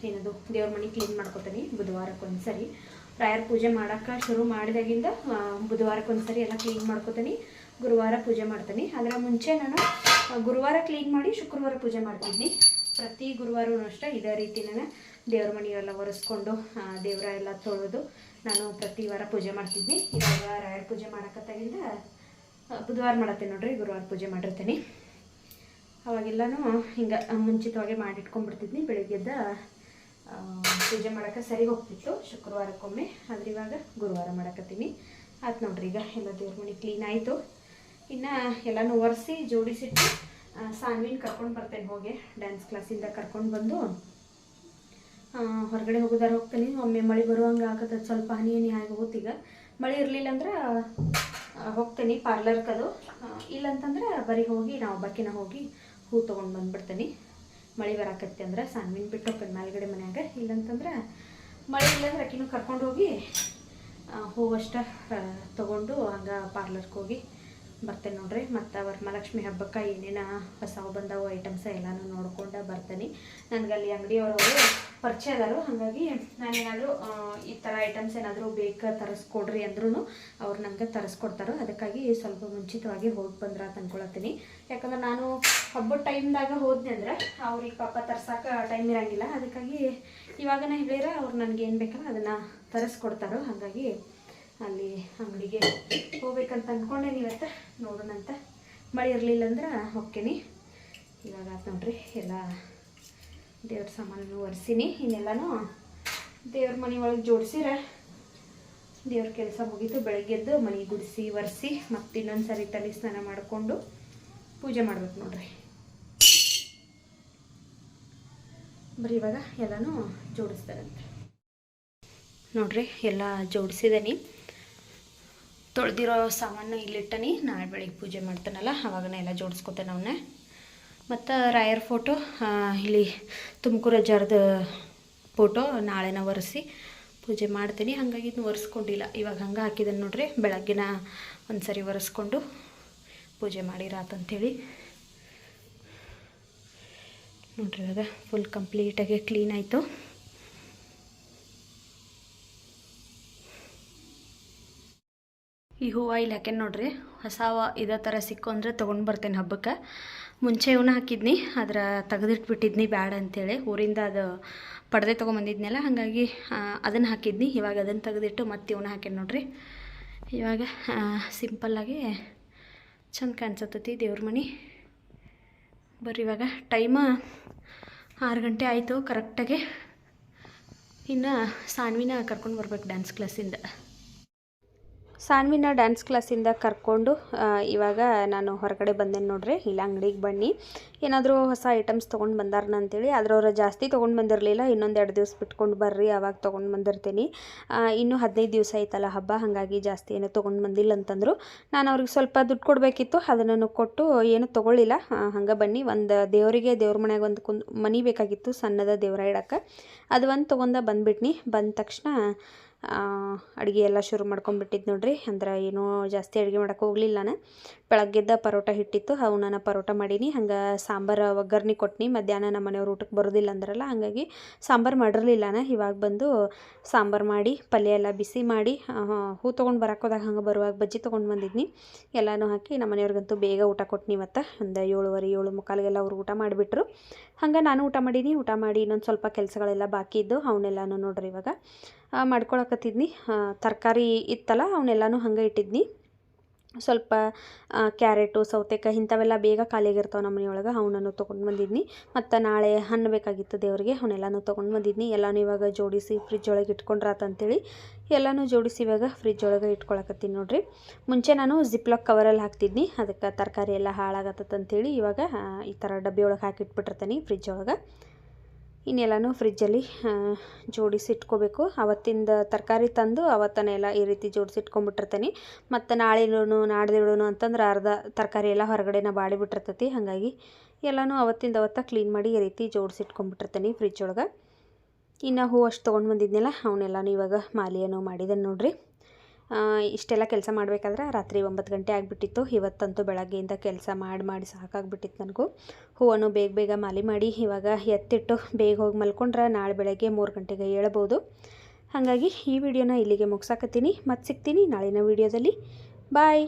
ಏನದು, ದೇವ್ರ ಮನೆ ಕ್ಲೀನ್ ಮಾಡ್ಕೊತೀನಿ. ಬುಧವಾರಕ್ಕೆ ಒಂದ್ಸರಿ. ಪ್ರಾಯರ್ ಪೂಜೆ ಮಾಡೋಕ್ಕೆ ಶುರು ಮಾಡಿದಾಗಿಂದ ಬುಧವಾರಕ್ಕೊಂದ್ಸರಿ ಬುಧವಾರಕ್ಕೆ ಎಲ್ಲ ಕ್ಲೀನ್ ಮಾಡ್ಕೊತೀನಿ. ಗುರುವಾರ ಪೂಜೆ ಮಾಡ್ತೀನಿ. ಅದರ ಮುಂಚೆ ನಾನು ಗುರುವಾರ ಕ್ಲೀನ್ ಮಾಡಿ ಶುಕ್ರವಾರ ಪೂಜೆ ಮಾಡ್ತಿದ್ದೀನಿ ಪ್ರತಿ ಗುರುವಾರವೂ ಅಷ್ಟೇ ಇದೇ ರೀತಿ ನಾನು ದೇವ್ರ ಮನೆಯೆಲ್ಲ ಒರೆಸ್ಕೊಂಡು ದೇವರ ಎಲ್ಲ ತೊಳೆದು ನಾನು ಪ್ರತಿ ವಾರ ಪೂಜೆ ಮಾಡ್ತಿದ್ನಿ. ಇವಾಗ ರಾಯರ್ ಪೂಜೆ ಮಾಡಕತ್ತಾಗಿಂದ ಬುಧವಾರ ಮಾಡತ್ತೆ ನೋಡ್ರಿ, ಗುರುವಾರ ಪೂಜೆ ಮಾಡಿರ್ತೀನಿ. ಅವಾಗೆಲ್ಲನೂ ಹಿಂಗೆ ಮುಂಚಿತವಾಗಿ ಮಾಡಿಟ್ಕೊಂಡ್ಬಿಡ್ತಿದ್ನಿ ಬೆಳಿಗ್ಗೆದ್ದ ಪೂಜೆ ಮಾಡೋಕೆ ಸರಿ ಹೋಗ್ತಿತ್ತು, ಶುಕ್ರವಾರಕ್ಕೊಮ್ಮೆ. ಆದ್ರೆ ಇವಾಗ ಗುರುವಾರ ಮಾಡಕತ್ತೀನಿ. ಆಯ್ತು ನೋಡ್ರಿ ಈಗ ಎಲ್ಲ ದೇವ್ರ ಮನೆ ಕ್ಲೀನ್ ಆಯಿತು. ಇನ್ನು ಎಲ್ಲನೂ ಒರೆಸಿ ಜೋಡಿಸಿಟ್ಟು ಸಾನ್ವಿನ ಕರ್ಕೊಂಡು ಬರ್ತೇನೆ ಹೋಗಿ. ಡ್ಯಾನ್ಸ್ ಕ್ಲಾಸಿಂದ ಕರ್ಕೊಂಡು ಬಂದು ಹೊರಗಡೆ ಹೋಗೋದಾರ ಹೋಗ್ತೀನಿ. ಒಮ್ಮೆ ಮಳೆ ಬರುವಂಗೆ ಆಗತ್ತೆ, ಸ್ವಲ್ಪ ಹನಿ ಹನಿ ಆಗಿ ಹೋತೀಗ ಮಳೆ ಇರಲಿಲ್ಲ ಅಂದ್ರೆ ಹೋಗ್ತೀನಿ ಪಾರ್ಲರ್ಕದು ಇಲ್ಲಂತಂದ್ರೆ ಬರೀ ಹೋಗಿ ನಾವು ಬಕ್ಕಿನ ಹೋಗಿ ಹೂ ತೊಗೊಂಡು ಬಂದ್ಬಿಡ್ತೀನಿ. ಮಳೆ ಬರಾಕತ್ತೆ ಅಂದ್ರೆ ಸಾನ್ವಿನ ಬಿಟ್ಟು ಹೋಗ್ತೀನಿ ಮೇಲ್ಗಡೆ ಮನ್ಯಾಗ. ಇಲ್ಲಂತಂದ್ರೆ ಮಳೆ ಇಲ್ಲಾಂದ್ರೆ ಅಕ್ಕಿನೂ ಕರ್ಕೊಂಡು ಹೋಗಿ ಹೂವಷ್ಟ ತಗೊಂಡು ತೊಗೊಂಡು ಹಂಗೆ ಪಾರ್ಲರ್ಗೆ ಹೋಗಿ ಬರ್ತೇನೆ ನೋಡ್ರಿ. ಮತ್ತು ವರಮಹಾಲಕ್ಷ್ಮಿ ಹಬ್ಬಕ್ಕೆ ಏನೇನ ಹೊಸವು ಬಂದವು ಐಟಮ್ಸ ಎಲ್ಲನೂ ನೋಡ್ಕೊಂಡು ಬರ್ತೇನೆ. ನನಗೆ ಅಲ್ಲಿ ಅಂಗಡಿಯವರು ಪರಿಚಯ ಅದಾರು ಹಾಗಾಗಿ ನಾನೇನಾದರೂ ಈ ಥರ ಐಟಮ್ಸ್ ಏನಾದರೂ ಬೇಕು ತರಿಸ್ಕೊಡ್ರಿ ಅಂದ್ರೂ ಅವ್ರು ನನಗೆ ತರಿಸ್ಕೊಡ್ತಾರೋ. ಅದಕ್ಕಾಗಿ ಸ್ವಲ್ಪ ಮುಂಚಿತವಾಗಿ ಹೋಗಿ ಬಂದ್ರೆ ಅಂತ ಅನ್ಕೊಳತ್ತೀನಿ. ಯಾಕಂದ್ರೆ ನಾನು ಹಬ್ಬದ ಟೈಮ್ದಾಗ ಹೋದ್ನಿ ಅಂದ್ರೆ ಅವ್ರಿಗೆ ಪಾಪ ತರ್ಸಕ್ಕೆ ಟೈಮ್ ಇರಂಗಿಲ್ಲ. ಅದಕ್ಕಾಗಿ ಇವಾಗನೇ ಬೇರೆ ಅವ್ರು ನನಗೆ ಏನು ಬೇಕಲ್ಲ ಅದನ್ನು ತರಿಸ್ಕೊಡ್ತಾರೋ. ಹಾಗಾಗಿ ಅಲ್ಲಿ ಅಂಗಡಿಗೆ ಹೋಗ್ಬೇಕಂತ ಅಂದ್ಕೊಂಡೇನಿ ಇವತ್ತು ನೋಡೋಣಂತ. ಮಳೆ ಇರಲಿಲ್ಲ ಅಂದ್ರೆ ಹೋಗ್ತೀನಿ. ಇವಾಗ ನೋಡ್ರಿ, ಎಲ್ಲ ದೇವ್ರ ಸಾಮಾನು ಒರೆಸೀನಿ, ಇನ್ನೆಲ್ಲನೂ ದೇವ್ರ ಮನೆ ಒಳಗೆ ಜೋಡಿಸಿರ. ದೇವ್ರ ಕೆಲಸ ಮುಗೀತು ಬೆಳಗ್ಗೆದ್ದು ಮನೆ ಗುಡಿಸಿ ಒರೆಸಿ, ಮತ್ತೆ ಇನ್ನೊಂದು ಸರಿ ತಲೆ ಸ್ನಾನ ಮಾಡಿಕೊಂಡು ಪೂಜೆ ಮಾಡ್ಬೇಕು ನೋಡ್ರಿ. ಬರೀ ಇವಾಗ ಎಲ್ಲನೂ ಜೋಡಿಸ್ತಾರಂತೆ. ನೋಡ್ರಿ, ಎಲ್ಲ ಜೋಡಿಸಿದ್ದೀನಿ ತೊಳೆದಿರೋ ಸಾಮಾನು ಇಲ್ಲಿಟ್ಟನಿ, ನಾಳೆ ಬೆಳಿಗ್ಗೆ ಪೂಜೆ ಮಾಡ್ತಾನಲ್ಲ, ಅವಾಗನೇ ಎಲ್ಲ ಜೋಡಿಸ್ಕೊತೇನೆ ಅವನ್ನೇ ಮತ್ತು ರಾಯರ್ ಫೋಟೋ ಇಲ್ಲಿ ತುಮಕೂರು ಜರ್ದ ಫೋಟೋ ನಾಳೆನ ಒರೆಸಿ ಪೂಜೆ ಮಾಡ್ತೀನಿ. ಹಾಗಾಗಿ ಇದನ್ನು ಒರೆಸ್ಕೊಂಡಿಲ್ಲ. ಇವಾಗ ಹಂಗೆ ಹಾಕಿದ್ದಾನೆ ನೋಡ್ರಿ, ಬೆಳಗ್ಗಿನ ಒಂದು ಸರಿ ಒರೆಸ್ಕೊಂಡು ಪೂಜೆ ಮಾಡಿರಾತಂಥೇಳಿ ನೋಡ್ರಿ ಇವಾಗ ಫುಲ್ ಕಂಪ್ಲೀಟಾಗಿ ಕ್ಲೀನ್ ಆಯಿತು. ಈ ಹೂವು ಇಲ್ಲಿ ಹಾಕ್ಯಾನ ನೋಡ್ರಿ. ಹೊಸ ಇದೇ ಥರ ಸಿಕ್ಕು ಅಂದರೆ ತೊಗೊಂಡು ಬರ್ತೇನೆ ಹಬ್ಬಕ್ಕೆ. ಮುಂಚೆ ಇವನ್ನ ಹಾಕಿದ್ನಿ, ಅದರ ತೆಗೆದಿಟ್ಬಿಟ್ಟಿದ್ನಿ ಬ್ಯಾಡ ಅಂತೇಳಿ. ಊರಿಂದ ಅದು ಪಡೆದೇ ತೊಗೊಂಬಂದಿದ್ನಲ್ಲ, ಹಾಗಾಗಿ ಅದನ್ನು ಹಾಕಿದ್ನಿ. ಇವಾಗ ಅದನ್ನು ತೆಗೆದಿಟ್ಟು ಮತ್ತೆ ಇವನ್ನ ಹಾಕ್ಯಾನ ನೋಡ್ರಿ. ಇವಾಗ ಸಿಂಪಲ್ಲಾಗಿ ಚಂದ ಕಾಣಿಸತ್ತೈತಿ ದೇವ್ರ ಮನೆ. ಬರ್ರಿ ಇವಾಗ ಟೈಮ ಆರು ಗಂಟೆ ಆಯಿತು ಕರೆಕ್ಟಾಗಿ ಇನ್ನು ಸಾನ್ವಿನ ಕರ್ಕೊಂಡು ಬರ್ಬೇಕು ಡ್ಯಾನ್ಸ್ ಕ್ಲಾಸಿಂದ ಸಾನ್ವಿನ ಡ್ಯಾನ್ಸ್ ಕ್ಲಾಸಿಂದ ಕರ್ಕೊಂಡು ಇವಾಗ ನಾನು ಹೊರಗಡೆ ಬಂದೇನೆ ನೋಡ್ರಿ, ಇಲ್ಲ ಅಂಗಡಿಗೆ ಬನ್ನಿ. ಏನಾದರೂ ಹೊಸ ಐಟಮ್ಸ್ ತೊಗೊಂಡು ಬಂದಾರನ ಅಂತೇಳಿ ಅದ್ರವ್ರು ಜಾಸ್ತಿ ತೊಗೊಂಡು ಬಂದಿರಲಿಲ್ಲ, ಇನ್ನೊಂದು ಎರಡು ದಿವಸ ಬಿಟ್ಕೊಂಡು ಬರ್ರಿ, ಅವಾಗ ತೊಗೊಂಡು ಬಂದಿರ್ತೀನಿ. ಇನ್ನೂ ಹದಿನೈದು ದಿವಸ ಐತಲ್ಲ ಹಬ್ಬ, ಹಾಗಾಗಿ ಜಾಸ್ತಿ ಏನು ತೊಗೊಂಡು ಬಂದಿಲ್ಲ ಅಂತಂದರು. ನಾನು ಅವ್ರಿಗೆ ಸ್ವಲ್ಪ ದುಡ್ಡು ಕೊಡಬೇಕಿತ್ತು, ಅದನ್ನು ಕೊಟ್ಟು ಏನೂ ತೊಗೊಳ್ಳಿಲ್ಲ. ಹಂಗೆ ಬನ್ನಿ, ಒಂದು ದೇವರಿಗೆ ದೇವ್ರ ಮನ್ಯಾಗ ಒಂದು ಮನಿ ಬೇಕಾಗಿತ್ತು ಸಣ್ಣದ ದೇವ್ರ ಇಡಕ್ಕೆ. ಅದು ಒಂದು ತೊಗೊಂಡ ಬಂದ್ಬಿಟ್ನಿ, ಬಂದ ತಕ್ಷಣ ಅಡುಗೆ ಎಲ್ಲ ಶುರು ಮಾಡ್ಕೊಂಡ್ಬಿಟ್ಟಿದ್ದು ನೋಡ್ರಿ. ಅಂದ್ರೆ ಏನೂ ಜಾಸ್ತಿ ಅಡುಗೆ ಮಾಡೋಕೆ ಹೋಗಲಿಲ್ಲ ನಾನು. ಬೆಳಗ್ಗೆದ್ದ ಪರೋಟ ಹಿಟ್ಟಿತ್ತು. ಅವನ್ನ ಪರೋಟ ಮಾಡೀನಿ. ಹಂಗೆ ಸಾಂಬಾರು, ಒಗ್ಗರ್ಣೆ ಕೊಟ್ನಿ. ಮಧ್ಯಾಹ್ನ ನಮ್ಮ ಮನೆಯವ್ರು ಊಟಕ್ಕೆ ಬರೋದಿಲ್ಲ ಅಂದ್ರಲ್ಲ, ಹಾಗಾಗಿ ಸಾಂಬಾರು ಮಾಡಿರಲಿಲ್ಲ ನಾನು. ಇವಾಗ ಬಂದು ಸಾಂಬಾರು ಮಾಡಿ, ಪಲ್ಯ ಎಲ್ಲ ಬಿಸಿ ಮಾಡಿ ಹೂ ತೊಗೊಂಡು ಬರೋಕೋದಾಗ ಹಂಗೆ ಬರುವಾಗ ಬಜ್ಜಿ ತೊಗೊಂಡು ಬಂದಿದ್ನಿ. ಎಲ್ಲನೂ ಹಾಕಿ ನಮ್ಮ ಮನೆಯವ್ರಿಗಂತೂ ಬೇಗ ಊಟ ಕೊಟ್ನಿ ಮತ್ತು ಒಂದು ಏಳುವರೆ, ಏಳು ಮುಕ್ಕಾಲಿಗೆಲ್ಲ ಅವ್ರು ಊಟ ಮಾಡಿಬಿಟ್ರು. ಹಂಗೆ ನಾನು ಊಟ ಮಾಡೀನಿ. ಊಟ ಮಾಡಿ ಇನ್ನೊಂದು ಸ್ವಲ್ಪ ಕೆಲಸಗಳೆಲ್ಲ ಬಾಕಿ ಇದ್ದು ಅವನ್ನೆಲ್ಲನೂ ನೋಡ್ರಿ ಇವಾಗ. ಮಾಡ್ಕೊಳಕತ್ತಿದ್ನಿ. ತರಕಾರಿ ಇತ್ತಲ್ಲ ಅವನ್ನೆಲ್ಲನೂ ಹಂಗೆ ಇಟ್ಟಿದ್ನಿ. ಸ್ವಲ್ಪ ಕ್ಯಾರೆಟು, ಸೌತೆಕಾಯಿ ಇಂಥವೆಲ್ಲ ಬೇಗ ಖಾಲಿಯಾಗಿರ್ತಾವೆ ನಮ್ಮ ಮನೆಯೊಳಗೆ, ಅವನನ್ನು ತೊಗೊಂಡು ಬಂದಿದ್ನಿ. ಮತ್ತು ನಾಳೆ ಹಣ್ಣು ಬೇಕಾಗಿತ್ತು ದೇವರಿಗೆ, ಅವನ್ನೆಲ್ಲನೂ ತೊಗೊಂಡು ಬಂದಿದ್ನಿ. ಎಲ್ಲನೂ ಇವಾಗ ಜೋಡಿಸಿ ಫ್ರಿಜ್ ಒಳಗೆ ಇಟ್ಕೊಂಡ್ರಾತಂತೇಳಿ ಎಲ್ಲನೂ ಜೋಡಿಸಿ ಇವಾಗ ಫ್ರಿಜ್ ಒಳಗೆ ಇಟ್ಕೊಳಕತ್ತೀನಿ ನೋಡಿರಿ. ಮುಂಚೆ ನಾನು ಜಿಪ್ಲಾಕ್ ಕವರಲ್ಲಿ ಹಾಕ್ತಿದ್ನಿ, ಅದಕ್ಕೆ ತರಕಾರಿ ಎಲ್ಲ ಹಾಳಾಗತ್ತಂತೇಳಿ ಇವಾಗ ಈ ಥರ ಡಬ್ಬಿ ಒಳಗೆ ಹಾಕಿಟ್ಬಿಟ್ಟಿರ್ತೀನಿ ಫ್ರಿಜ್ ಒಳಗೆ. ಇನ್ನೆಲ್ಲನೂ ಫ್ರಿಜ್ಜಲ್ಲಿ ಜೋಡಿಸಿ ಇಟ್ಕೋಬೇಕು ಅವತ್ತಿಂದ ತರಕಾರಿ ತಂದು ಅವತ್ತನೇ ಎಲ್ಲ ಈ ರೀತಿ ಜೋಡಿಸಿ ಇಟ್ಕೊಂಡ್ಬಿಟ್ಟಿರ್ತೀನಿ ಮತ್ತು ನಾಳೆನೂ ನಾಡ್ದಿಡೋನು ಅಂತಂದ್ರೆ ಅರ್ಧ ತರಕಾರಿ ಎಲ್ಲ ಹೊರಗಡೆನ ಬಾಡಿ ಬಿಟ್ಟಿರ್ತೈತಿ ಹಾಗಾಗಿ ಎಲ್ಲನೂ ಅವತ್ತಿಂದ ಅವತ್ತ ಕ್ಲೀನ್ ಮಾಡಿ ಈ ರೀತಿ ಜೋಡಿಸಿ ಇಟ್ಕೊಂಡ್ಬಿಟ್ಟಿರ್ತೀನಿ ಫ್ರಿಜ್ ಒಳಗೆ ಇನ್ನು ಹೂವು ಅಷ್ಟು ತೊಗೊಂಡು ಬಂದಿದ್ನಲ್ಲ, ಅವನ್ನೆಲ್ಲನೂ ಇವಾಗ ಮಾಲಿಯನ್ನು ಮಾಡಿದ್ದಾನೆ ನೋಡ್ರಿ. ಇಷ್ಟೆಲ್ಲ ಕೆಲಸ ಮಾಡಬೇಕಾದ್ರೆ ರಾತ್ರಿ ಒಂಬತ್ತು ಗಂಟೆ ಆಗಿಬಿಟ್ಟಿತ್ತು. ಇವತ್ತಂತೂ ಬೆಳಗ್ಗೆಯಿಂದ ಕೆಲಸ ಮಾಡಿ ಮಾಡಿ ಸಾಕಾಗ್ಬಿಟ್ಟಿತ್ತು ನನಗೂ. ಹೂವನ್ನು ಬೇಗ ಬೇಗ ಮಾಲಿ ಮಾಡಿ ಇವಾಗ ಎತ್ತಿಟ್ಟು ಬೇಗ ಹೋಗಿ ಮಲ್ಕೊಂಡ್ರೆ ನಾಳೆ ಬೆಳಗ್ಗೆ ಮೂರು ಗಂಟೆಗೆ ಏಳ್ಬೋದು. ಹಾಗಾಗಿ ಈ ವಿಡಿಯೋನ ಇಲ್ಲಿಗೆ ಮುಗ್ಸಾಕತ್ತೀನಿ. ಮತ್ತೆ ಸಿಗ್ತೀನಿ ನಾಳಿನ ವಿಡಿಯೋದಲ್ಲಿ. ಬಾಯ್